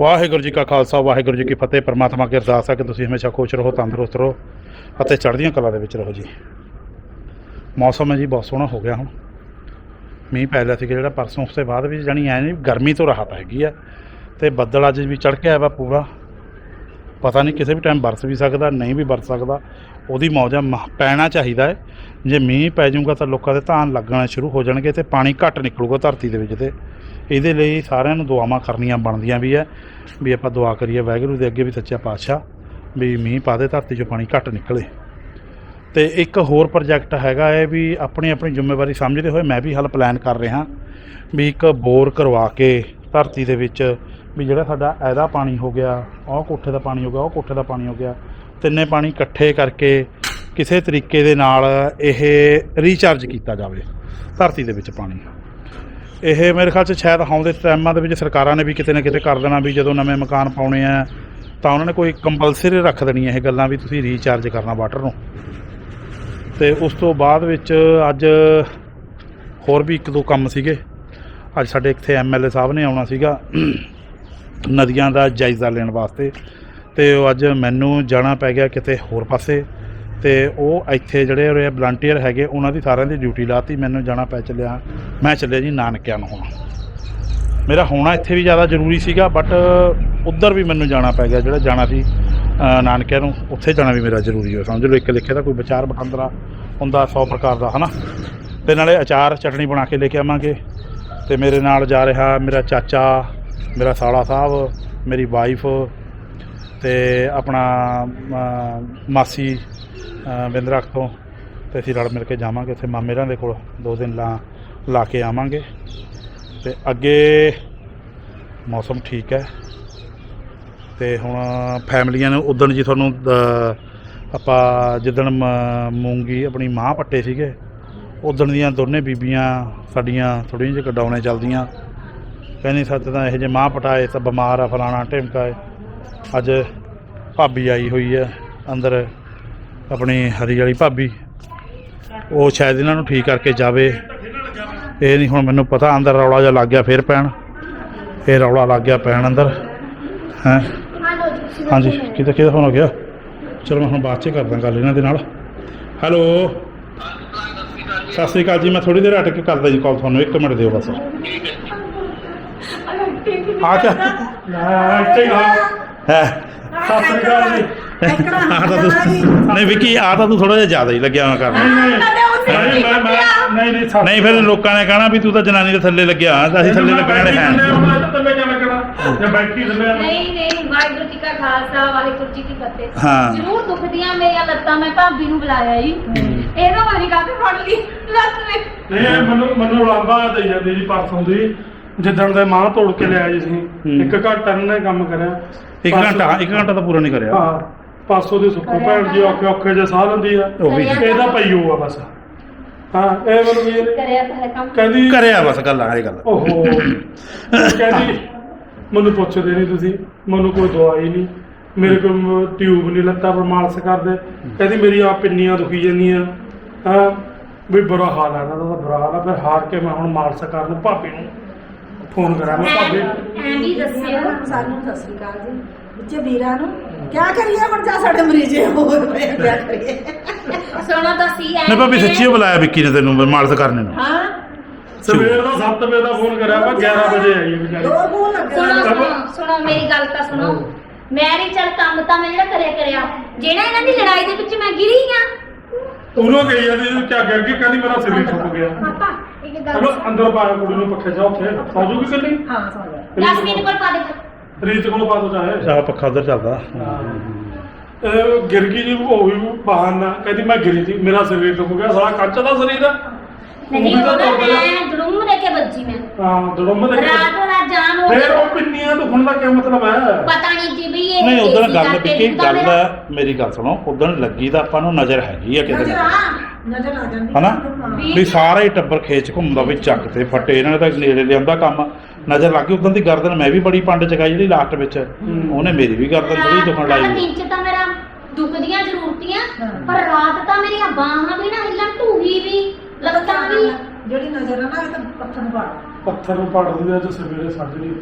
ਵਾਹਿਗੁਰੂ ਜੀ ਕਾ ਖਾਲਸਾ, ਵਾਹਿਗੁਰੂ ਜੀ ਕੀ ਫਤਿਹ। ਪਰਮਾਤਮਾ ਕੀ ਅਰਦਾਸ ਹੈ ਕਿ ਤੁਸੀਂ ਹਮੇਸ਼ਾ ਖੁਸ਼ ਰਹੋ, ਤੰਦਰੁਸਤ ਰਹੋ ਅਤੇ ਚੜ੍ਹਦੀਆਂ ਕਲਾ ਦੇ ਵਿੱਚ ਰਹੋ ਜੀ। ਮੌਸਮ ਹੈ ਜੀ, ਬਹੁਤ ਸੋਹਣਾ ਹੋ ਗਿਆ ਹੁਣ। ਮੀਂਹ ਪੈ ਲਿਆ ਸੀ ਜਿਹੜਾ, ਪਰਸੋਂ ਉਸ ਤੋਂ ਬਾਅਦ ਵੀ ਜਾਣੀ ਐ ਨਹੀਂ, ਗਰਮੀ ਤੋਂ ਰਾਹਤ ਹੈਗੀ ਆ। ਤੇ ਬੱਦਲ ਅੱਜ ਵੀ ਚੜ ਕੇ ਆਇਆ ਵਾ ਪੂਰਾ। ਪਤਾ ਨਹੀਂ ਕਿਸੇ ਵੀ ਟਾਈਮ ਵਰਸ ਵੀ ਸਕਦਾ, ਨਹੀਂ ਵੀ ਵਰਸ ਸਕਦਾ। ਉਹਦੀ ਮੌਜਾ ਪੈਣਾ ਚਾਹੀਦਾ ਹੈ। ਜੇ ਮੀਂਹ ਪੈ ਜਾਊਗਾ ਤਾਂ ਲੋਕਾਂ ਦੇ ਧਾਨ ਲੱਗਣਾ ਸ਼ੁਰੂ ਹੋ ਜਾਣਗੇ ਤੇ ਪਾਣੀ ਘੱਟ ਨਿਕਲੂਗਾ ਧਰਤੀ ਦੇ ਵਿੱਚ ਤੇ। ਇਹਦੇ ਲਈ ਸਾਰਿਆਂ ਨੂੰ ਦੁਆਵਾਂ ਕਰਨੀਆਂ ਬਣਦੀਆਂ ਵੀ ਹੈ, ਵੀ ਆਪਾਂ ਦੁਆ ਕਰੀਏ ਵਾਹਿਗੁਰੂ ਦੇ ਅੱਗੇ ਵੀ ਸੱਚਾ ਪਾਤਸ਼ਾਹ, ਵੀ ਮੀਂਹ ਪਾ ਦੇ, ਧਰਤੀ 'ਚੋਂ ਪਾਣੀ ਘੱਟ ਨਿਕਲੇ। ਤੇ ਇੱਕ ਹੋਰ ਪ੍ਰੋਜੈਕਟ ਹੈਗਾ ਹੈ ਵੀ ਆਪਣੀ ਆਪਣੀ ਜ਼ਿੰਮੇਵਾਰੀ ਸਮਝਦੇ ਹੋਏ ਮੈਂ ਵੀ ਹਲ ਪਲਾਨ ਕਰ ਰਿਹਾ, ਵੀ ਇੱਕ ਬੋਰ ਕਰਵਾ ਕੇ ਧਰਤੀ ਦੇ ਵਿੱਚ ਵੀ ਜਿਹੜਾ ਸਾਡਾ ਇਹਦਾ ਪਾਣੀ ਹੋ ਗਿਆ ਉਹ ਕੋਠੇ ਦਾ ਪਾਣੀ ਹੋ ਗਿਆ ਉਹ ਕੋਠੇ ਦਾ ਪਾਣੀ ਹੋ ਗਿਆ, ਤਿੰਨੇ ਪਾਣੀ ਇਕੱਠੇ ਕਰਕੇ ਕਿਸੇ ਤਰੀਕੇ ਦੇ ਨਾਲ ਇਹ ਰੀਚਾਰਜ ਕੀਤਾ ਜਾਵੇ ਧਰਤੀ ਦੇ ਵਿੱਚ ਪਾਣੀ। ਇਹ ਮੇਰੇ ਖਿਆਲ 'ਚ ਸ਼ਾਇਦ ਆਉਂਦੇ ਟਾਈਮਾਂ ਦੇ ਵਿੱਚ ਸਰਕਾਰਾਂ ਨੇ ਵੀ ਕਿਤੇ ਨਾ ਕਿਤੇ ਕਰ ਦੇਣਾ ਵੀ ਜਦੋਂ ਨਵੇਂ ਮਕਾਨ ਪਾਉਣੇ ਆ, ਤਾਂ ਉਹਨਾਂ ਨੇ ਕੋਈ ਕੰਪਲਸਰੀ ਰੱਖ ਦੇਣੀ ਇਹ ਗੱਲਾਂ ਵੀ ਤੁਸੀਂ ਰੀਚਾਰਜ ਕਰਨਾ ਵਾਟਰ ਨੂੰ। ਤੇ ਉਸ ਤੋਂ ਬਾਅਦ ਵਿੱਚ ਅੱਜ ਹੋਰ ਵੀ ਇੱਕ ਦੋ ਕੰਮ ਸੀਗੇ। ਅੱਜ ਸਾਡੇ ਇੱਥੇ ਐਮਐਲਏ ਸਾਹਿਬ ਨੇ ਆਉਣਾ ਸੀਗਾ, ਨਦੀਆਂ ਦਾ ਜਾਇਜ਼ਾ ਲੈਣ ਵਾਸਤੇ। ਤੇ ਉਹ ਅੱਜ ਮੈਨੂੰ ਜਾਣਾ ਪੈ ਗਿਆ ਕਿਤੇ ਹੋਰ ਪਾਸੇ। ਤੇ ਉਹ ਇੱਥੇ ਜਿਹੜੇ ਉਰੇ ਵਲੰਟੀਅਰ ਹੈਗੇ, ਉਹਨਾਂ ਦੀ ਸਾਰਿਆਂ ਦੀ ਡਿਊਟੀ ਲਾਤੀ, ਮੈਨੂੰ ਜਾਣਾ ਪੈ ਚੱਲਿਆ। ਮੈਂ ਚੱਲਿਆ ਜੀ ਨਾਨਕਿਆਂ ਨੂੰ ਹੁਣ। ਮੇਰਾ ਹੋਣਾ ਇੱਥੇ ਵੀ ਜ਼ਿਆਦਾ ਜ਼ਰੂਰੀ ਸੀਗਾ ਬਟ ਉੱਧਰ ਵੀ ਮੈਨੂੰ ਜਾਣਾ ਪੈ ਗਿਆ, ਜਿਹੜਾ ਜਾਣਾ ਸੀ ਨਾਨਕਿਆਂ ਨੂੰ, ਉੱਥੇ ਜਾਣਾ ਵੀ ਮੇਰਾ ਜ਼ਰੂਰੀ ਹੋ ਸਮਝ ਲਓ ਇੱਕ ਲਿਖੇ ਦਾ ਕੋਈ ਵਿਚਾਰ ਵਟਾਂਦਰਾ ਹੁੰਦਾ 100 ਪ੍ਰਕਾਰ ਦਾ, ਹਨਾ? ਤੇ ਨਾਲੇ ਅਚਾਰ ਚਟਣੀ ਬਣਾ ਕੇ ਲੈ ਕੇ ਆਵਾਂਗੇ। ਤੇ ਮੇਰੇ ਨਾਲ ਜਾ ਰਿਹਾ ਮੇਰਾ ਚਾਚਾ, ਮੇਰਾ ਸਾਲਾ ਸਾਹਿਬ, ਮੇਰੀ ਵਾਈਫ ਤੇ ਆਪਣਾ ਮਾਸੀ ਬਿੰਦਰਖ ਤੋਂ ਤੇ ਅਸੀਂ ਰਲ ਮਿਲ ਕੇ ਜਾਵਾਂਗੇ ਉੱਥੇ ਮਾਮੇਰਾਂ ਦੇ ਕੋਲ। ਦੋ ਦਿਨ ਲਾ ਲਾ ਕੇ ਆਵਾਂਗੇ। ਤੇ ਅੱਗੇ ਮੌਸਮ ਠੀਕ ਹੈ। ਤੇ ਹੁਣ ਫੈਮਲੀਆਂ ਨੂੰ ਉਦਣ ਜੀ ਤੁਹਾਨੂੰ ਆਪਾਂ ਜਿੱਦਣ ਮ- ਮੂੰਗੀ ਆਪਣੀ ਮਾਂ ਪੱਟੇ ਸੀਗੇ, ਉਦਣ ਦੀਆਂ ਦੋਨੇ ਬੀਬੀਆਂ ਸਾਡੀਆਂ ਥੋੜ੍ਹੀਆਂ ਜਿਹੀਆਂ ਕਡਾਉਣੇ ਚੱਲਦੀਆਂ। ਕਹਿੰਦੀ ਸੱਚ ਤਾਂ ਇਹ ਜੇ ਮਾਂ ਪਟਾਏ, ਤਾਂ ਬਿਮਾਰ ਆ ਫਲਾਣਾ ਢਿਮਕਾ ਅੱਜ ਭਾਬੀ ਆਈ ਹੋਈ ਹੈ ਅੰਦਰ। ਆਪਣੀ ਹਰੀ ਵਾਲੀ ਭਾਬੀ ਉਹ ਸ਼ਾਇਦ ਇਹਨਾਂ ਨੂੰ ਠੀਕ ਕਰਕੇ ਜਾਵੇ ਇਹ ਨਹੀਂ ਹੁਣ ਮੈਨੂੰ ਪਤਾ ਅੰਦਰ ਰੌਲਾ ਜਿਹਾ ਲੱਗ ਗਿਆ ਫੇਰ ਪੈਣ ਇਹ ਰੌਲਾ ਲੱਗ ਗਿਆ ਪੈਣ ਅੰਦਰ ਹੈ ਹਾਂਜੀ ਕਿਤੇ ਕਿਹਦਾ ਫੋਨ ਹੋ ਗਿਆ ਚਲੋ ਮੈਂ ਹੁਣ ਬਾਅਦ ਚ ਕਰਦਾ ਗੱਲ ਇਹਨਾਂ ਦੇ ਨਾਲ ਹੈਲੋ ਸਤਿ ਸ੍ਰੀ ਅਕਾਲ ਜੀ ਮੈਂ ਥੋੜੀ ਦੇਰ ਹਟ ਕੇ ਕਰਦਾ ਜੀ ਕਾਲ ਤੁਹਾਨੂੰ 1 ਮਿੰਟ ਦਿਓ ਬਸ ਆ ਜਾ ਹੈ ਸਤਿ ਸ੍ਰੀ ਅਕਾਲ ਜੀ ਆ ਤਾਂ ਤੂੰ ਨਹੀਂ ਵਿੱਕੀ ਆ ਤਾਂ ਤੂੰ ਥੋੜਾ ਜਿਹਾ ਜ਼ਿਆਦਾ ਹੀ ਲੱਗਿਆ ਕਰਨ ਨਹੀਂ ਮੈਂ ਮੈਂ ਨਹੀਂ ਨਹੀਂ ਨਹੀਂ ਫਿਰ ਲੋਕਾਂ ਨੇ ਕਹਿਣਾ ਵੀ ਤੂੰ ਤਾਂ ਜਨਾਨੀ ਦੇ ਥੱਲੇ ਲੱਗਿਆ ਹੋਇਆ, ਤਾਂ ਅਸੀਂ ਥੱਲੇ ਲੱਗਣ ਹੈ। ਨਹੀਂ। ਥੱਲੇ ਕਿਵੇਂ ਲੱਗਣਾ? ਜੇ ਬੈਠੀ ਥੱਲੇ ਆ। ਨਹੀਂ ਨਹੀਂ ਵਾਹਿਗੁਰੂ ਜੀ ਕਾ ਖਾਲਸਾ ਵਾਹਿਗੁਰੂ ਜੀ ਕੀ ਫਤਿਹ। ਹਾਂ। ਜ਼ਰੂਰ ਦੁਖਦੀਆਂ ਮੇਰੀਆਂ ਲੱਤਾਂ ਮੈਂ ਭਾਬੀ ਨੂੰ ਬੁਲਾਇਆ ਜੀ। ਇਹਦਾ ਵਾਰੀ ਕਾਹਤੇ ਫੜ ਲਈ ਲੱਤ ਵਿੱਚ ਨਹੀਂ ਇਹ ਮੈਨੂੰ ਮੈਨੂੰ ਲਾਂਬਾ ਦੇ ਜਾਂਦੀ ਜੀ ਪਰਸੋਂ ਦੀ ਜਿੱਦਣ ਦੇ ਮਾਂ ਤੋੜ ਕੇ ਲਿਆ ਜੀ ਸੀ। ਹੂੰ। ਇੱਕ ਘੰਟਾ ਨੇ ਕੰਮ ਕਰਿਆ। ਇੱਕ ਘੰਟਾ ਇੱਕ ਘੰਟਾ ਤਾਂ ਪੂਰਾ ਨਹੀਂ ਕਰਿਆ। ਹਾਂ। ਪਾਸੋਂ ਦੇ ਸੁੱਕੂ ਭੈਣ ਜੀ ਔਖੇ ਔਖੇ ਜੇ ਸਾਹ ਲੈਂਦੀ ਆ। ਉਹ ਵੀ ਇਹਦਾ ਪਈਓ ਆ ਬਸ। ਹਾਂ ਇਹ ਮੈਨੂੰ ਵੀ ਕਰਿਆ ਕੰਮ। ਕਹਿੰਦੀ ਕਰਿਆ ਬਸ ਗੱਲ ਆ ਇਹ ਗੱਲ ਓਹੋ। ਕਹਿੰਦੀ ਮੈਨੂੰ ਪੁੱਛਦੇ ਨਹੀਂ ਤੁਸੀਂ ਮੈਨੂੰ ਕੋਈ ਦਵਾਈ ਨਹੀਂ ਮੇਰੇ ਕੋਲ ਟਿਊਬ ਨਹੀਂ ਲੱਤਾ ਪਰ ਮਾਲਸ਼ ਕਰਦੇ। ਕਹਿੰਦੀ ਮੇਰੀ ਆ ਪਿੰਨੀਆਂ ਦੁਖੀ ਜਾਂਦੀਆਂ। ਹਾਂ ਵੀ ਬੁਰਾ ਹਾਲ ਹੈ ਇਹਨਾਂ ਦਾ ਬੁਰਾ ਹਾਲ ਹੈ ਫਿਰ ਹਾਰ ਕੇ ਮੈਂ ਹੁਣ ਮਾਲਸ਼ ਕਰਨ ਭਾਬੀ ਨੂੰ ਫੋਨ ਕਰਾਂ ਮੈਂ ਭਾਬੀ ਐਂਡੀ ਦੱਸਿਓ ਸਾਨੂੰ ਸਤਿ ਸ੍ਰੀ ਅਕਾਲ ਜੀ। ਬੱਚੇ ਵੀਰਾਂ ਨੂੰ ਕਿਆ ਕਰੀਏ ਹੁਣ ਜਾ ਸਾਡੇ ਮਰੀਜ਼ ਹੋਰ ਹੋਏ ਕਿਆ ਕਰੀਏ? ਸੁਣੋ ਤਾਂ ਸੀ ਨਹੀਂ ਭਾਬੀ ਸੱਚੀ ਓ ਬੁਲਾਇਆ ਵਿੱਕੀ ਨੇ ਤੈਨੂੰ ਮਾਲਸ ਕਰਨੇ ਨੂੰ। ਹਾਂ? ਸਵੇਰ ਦਾ 7 ਵਜੇ ਦਾ ਫੋਨ ਕਰਿਆ ਵਾ 11 ਵਜੇ ਆਈ ਵਿਚਾਰੀ। ਦੋ ਫੋਨ ਲੱਗੇ ਸੁਣੋ ਸੁਣੋ ਸੁਣੋ ਮੇਰੀ ਗੱਲ ਤਾਂ ਸੁਣੋ। ਮੈਰੀ ਚੱਲ ਕੰਮ ਤਾਂ ਮੈਂ ਜਿਹੜਾ ਕਰਿਆ ਕਰਿਆ। ਜਿਹੜਾ ਇਹਨਾਂ ਦੀ ਲੜਾਈ ਦੇ ਵਿੱਚ ਮੈਂ ਗਿਰੀ ਆ। ਉਹਨੂੰ ਕਹੀ ਜਾਂਦੀ ਸੀ ਕਿ ਅੱਗੇ ਅੱਗੇ ਕਹਿੰਦੀ ਮੇਰਾ ਸਿਰ ਹੀ ਠੁੱਕ ਗਿਆ। ਪਾਪਾ ਇੱਕ ਗੱਲ ਚਲੋ ਅੰਦਰ ਪਾਇਆ ਕੁੜੀ ਨੂੰ ਪੱਖੇ ਜਾ ਉੱਥੇ ਸੌਜੂਗੀ ਕੱਲੀ ਹਾਂ ਸੌ ਗਿਆ ਜਸਮੀਨ ਕੋਲ ਪਾ ਦੇ। ਰੀਤ ਕੋਲ ਪਾ ਦੋ ਚਾਹੇ ਚਾਹ ਪੱਖਾ ਉਧਰ ਚੱਲਦਾ। ਇਹ ਗਿਰ ਗਈ ਜੀ ਉਹ ਵੀ ਬਹਾਨਾ ਕਹਿੰਦੀ ਮੈਂ ਗਿਰੀ ਸੀ ਮੇਰਾ ਸਰੀਰ ਟੁੱਟ ਗਿਆ ਸਾਰਾ ਕੱਚ ਦਾ ਸਰੀਰ ਆ। ਨਹੀਂ ਉਹ ਵੀ ਤਾਂ ਉਹਦਾ ਤੁਰਦਾ ਜਾ- ਮੈਂ ਜੜੂਮ ਦੇ ਕੇ ਵੱਜੀ ਮੈਂ। ਹਾਂ ਦੜਮ ਦੇ ਰਾਤ ਰਾਤ ਜਾਨ ਹੋ ਫੇਰ ਗਈ ਉਹ ਪਿੰਨੀਆਂ ਤੋਂ ਹੁਣ ਦਾ ਕੀ ਮਤਲਬ ਹੈ? ਪਤਾ ਨਹੀਂ ਜੀ ਵੀ ਇਹ ਨਹੀਂ ਉਧਰ AC ਗੱਲ ਕਰਕੇ ਵਿੱਕੀ ਦੁਖਦਾ ਗੱਲ ਮੇਰਾ। ਗੱਲ ਸੁਣੋ ਉਦੋਂ ਲੱਗੀ ਤਾਂ ਆਪਾਂ ਨੂੰ ਨਜ਼ਰ ਹੈਗੀ ਆ ਕਿਤੇ ਨਜ਼ਰ ਨਾ ਆ ਨਜ਼ਰ ਆ ਜਾਂਦੀ ਹਨਾ। ਵੀ ਸਾਰਾ ਹੀ ਟੱਬਰ ਖੇਚ ਘੁੰਮਦਾ ਵੀ ਚੱਕ ਤੇ ਫੱਟੇ ਇਹਨਾਂ ਨੇ ਤਾਂ ਨੇੜੇ ਲਿਆਉਂਦਾ ਕੰਮ। ਨਜ਼ਰ ਲੱਗ ਗਈ ਉਦੋਂ ਦੀ ਗਰਦਨ ਮੈਂ ਵੀ ਬੜੀ ਪੰਡ ਚਕਾਈ ਜਿਹੜੀ ਲਾਸਟ ਵਿੱਚ। ਉਹਨੇ ਮੇਰੀ ਵੀ ਗਰਦਨ ਥੋੜੀ ਦੁਖਣ ਰਾਤ ਲਾਈ ਦਿਨ ਚ ਤਾਂ ਮੇਰਾ ਦੁਖਦੀਆਂ ਜ਼ਰੂਰਤੀਆਂ। ਪਰ ਰਾਤ ਤਾਂ ਮੇਰੀਆਂ ਬਾਹਾਂ ਵੀ ਨਾ ਹਿੱਲਣ ਢੂਹੀ ਵੀ ਲੱਤਾਂ ਵੀ। ਜਿਹੜੀ ਨਜ਼ਰ ਆ ਨਾ ਇਹ ਤਾਂ ਪੱਥਰ ਨੂੰ ਪਾੜ। ਪੱਥਰ ਨੂੰ ਪੜ ਦਿੰਦੇ ਅੱਜ ਸਵੇਰੇ ਸੱਜਣੀ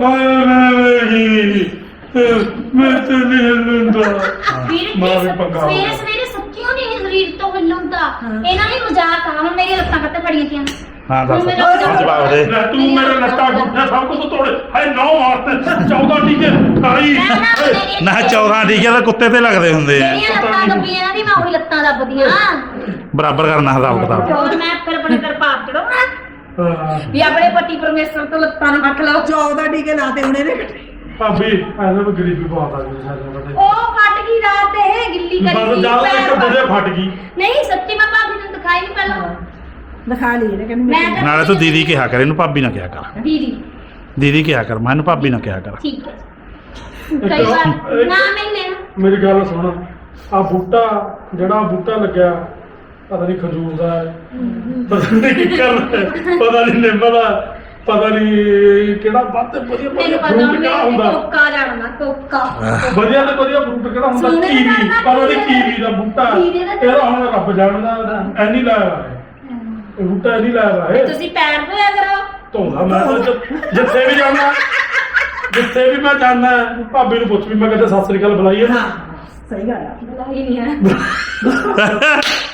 ਹਾਏ ਮੈਂ ਨਹੀਂ ਮੈਂ ਤੇ ਨਹੀਂ ਹਿੱਲਦਾ। ਮਾਂ ਵੀ ਪੰਗਾ ਹੋ ਸਵੇਰੇ ਗਿਆ। ਸਵੇਰੇ ਸੱਚੀਓ ਨਹੀਂ ਸਰੀਰ ਤੋਂ ਹਿੱਲਣ ਦਾ। ਇਹਨਾਂ ਨੇ ਮਜ਼ਾਕ ਆ ਹੁਣ ਮੇਰੀ ਲੱਤਾਂ ਕੱਤੇ ਫੜੀਆਂ ਤੀਆਂ ਹਾਂ ਦੱਸ। ਹੁਣ ਮੇਰਾ ਹਾਂ ਜਵਾਬ ਦੇ। ਲੈ ਤੂੰ ਮੇਰੇ ਲੱਤਾਂ ਗੁੱਠੇ ਸਭ ਕੁਝ ਤੋੜੇ। ਹਾਏ ਨੌ ਮਾਰਤੇ 14 ਟੀਕੇ ਖਾਈ ਮੈਂ ਨਾ ਮੇਰੀ- ਨਾ 14 ਟੀਕੇ ਤਾਂ ਕੁੱਤੇ ਤੇ ਲੱਗਦੇ ਹੁੰਦੇ ਆ। ਮੇਰੀਆਂ ਲੱਤਾਂ ਦੱਬੀਆਂ ਦੀ ਮੈਂ ਉਹੀ ਲੱਤਾਂ ਦੱਬਦੀਆਂ ਬਰਾਬਰ ਕਰਨਾ ਹਿਸਾਬ ਕਿਤਾਬ ਹੋਰ ਮੈਂ ਫਿਰ ਆਪਣੇ ਘਰ ਪਾਪ ਚੜਾਉਣਾ ਹਾਂ। ਵੀ ਆਪਣੇ ਪਤੀ ਪਰਮੇਸ਼ਰ ਤੋਂ ਲੱਤਾਂ ਨੂੰ ਹੱਥ ਲਾਓ 14 ਟੀਕੇ ਲਾਤੇ ਉਹਨੇ ਨੇ ਭਾਬੀ ਐਵੇਂ ਵੀ ਗਰੀਬੀ ਬਹੁਤ ਆ ਗਈ ਸਾਡੇ ਕੋਲ ਉਹ ਫਟ ਗਈ ਰਾਤ ਇਹ ਗਿੱਲੀ ਕਰੀ ਬਸ ਸੀ, ਜਦੋਂ ਪੈਰ ਇੱਕ ਫਟ- ਬੜੇ ਫਟ ਗਈ। ਨਹੀਂ ਸੱਚੀ ਮੈਂ ਭਾਬੀ ਨੂੰ ਦਿਖਾਈ ਨਹੀਂ ਪਹਿਲਾਂ। ਦਿਖਾ ਲਈ ਇਹਨੇ ਕਹਿੰਦੀ ਮੈਂ ਨਾਲੇ ਤੂੰ ਦੀਦੀ ਕਿਹਾ ਕਰ ਇਹਨੂੰ ਭਾਬੀ ਨਾ ਕਿਹਾ ਕਰ। ਦੀਦੀ। ਦੀਦੀ ਕਿਹਾ ਕਰ ਮੈਂ ਇਹਨੂੰ ਭਾਬੀ ਨਾ ਕਿਹਾ ਕਰ। ਠੀਕ ਹੈ। ਕਈ ਵਾਰ ਨਾ ਮੈਂ ਲੈਣਾ ਮੇਰੀ ਗੱਲ ਸੁਣ ਆ ਬੂਟਾ ਜਿਹੜਾ ਬੂਟਾ ਲੱਗਿਆ ਪਤਾ ਨਹੀਂ ਖਜੂਰ ਦਾ ਹੈ, ਪਤਾ ਨਹੀਂ ਕਿੱਕਰ ਦਾ ਹੈ, ਪਤਾ ਨਹੀਂ ਨਿੰਮ ਦਾ ਪਤਾ ਨਹੀਂ ਕਿਹੜਾ ਵੱਧ ਵਧੀਆ ਤੈਨੂੰ ਵਧੀਆ ਪਤਾ ਫਰੂਟ ਹੁਣ ਕਿਹੜਾ ਮੈਂ ਹੁੰਦਾ। ਕੋਕਾ ਜਾਣਦਾ ਕੋਕਾ। ਵਧੀਆ ਤੇ ਵਧੀਆ ਫਰੂਟ ਕਿਹੜਾ ਹੁੰਦਾ? ਸੁਣਨੇ ਕੀਵੀ ਦਾ ਨਾ ਪਤਾ ਨਹੀਂ ਕੀਵੀ ਦਾ। ਬੂਟਾ। ਕੀਵੀ ਦਾ ਇਹਦਾ ਹੁਣ ਰੱਬ ਜਾਣਦਾ ਐਨੀ ਲਾਇਆ ਹੋਇਆ। ਹੈ ਬੂਟਾ ਐਨੀ ਲਾਇਆ ਹੈ ਤੁਸੀਂ ਪੈਰ ਧੋਇਆ ਕਰੋ। ਧੋਦਾ ਮੈਂ ਤਾਂ ਜਿ- ਜਿੱਥੇ ਵੀ ਜਾਣਾ ਜਿੱਥੇ ਵੀ ਮੈਂ ਜਾਣਾ ਭਾਬੀ ਨੂੰ ਪੁੱਛ ਵੀ ਮੈਂ ਕਿਤੇ ਸਤਿ ਸ੍ਰੀ ਅਕਾਲ ਬੁਲਾਈ ਹੈ ਹਾਂ ਸਹੀ ਗੱਲ ਆ। ਬੁਲਾਈ ਨਹੀਂ ਹੈ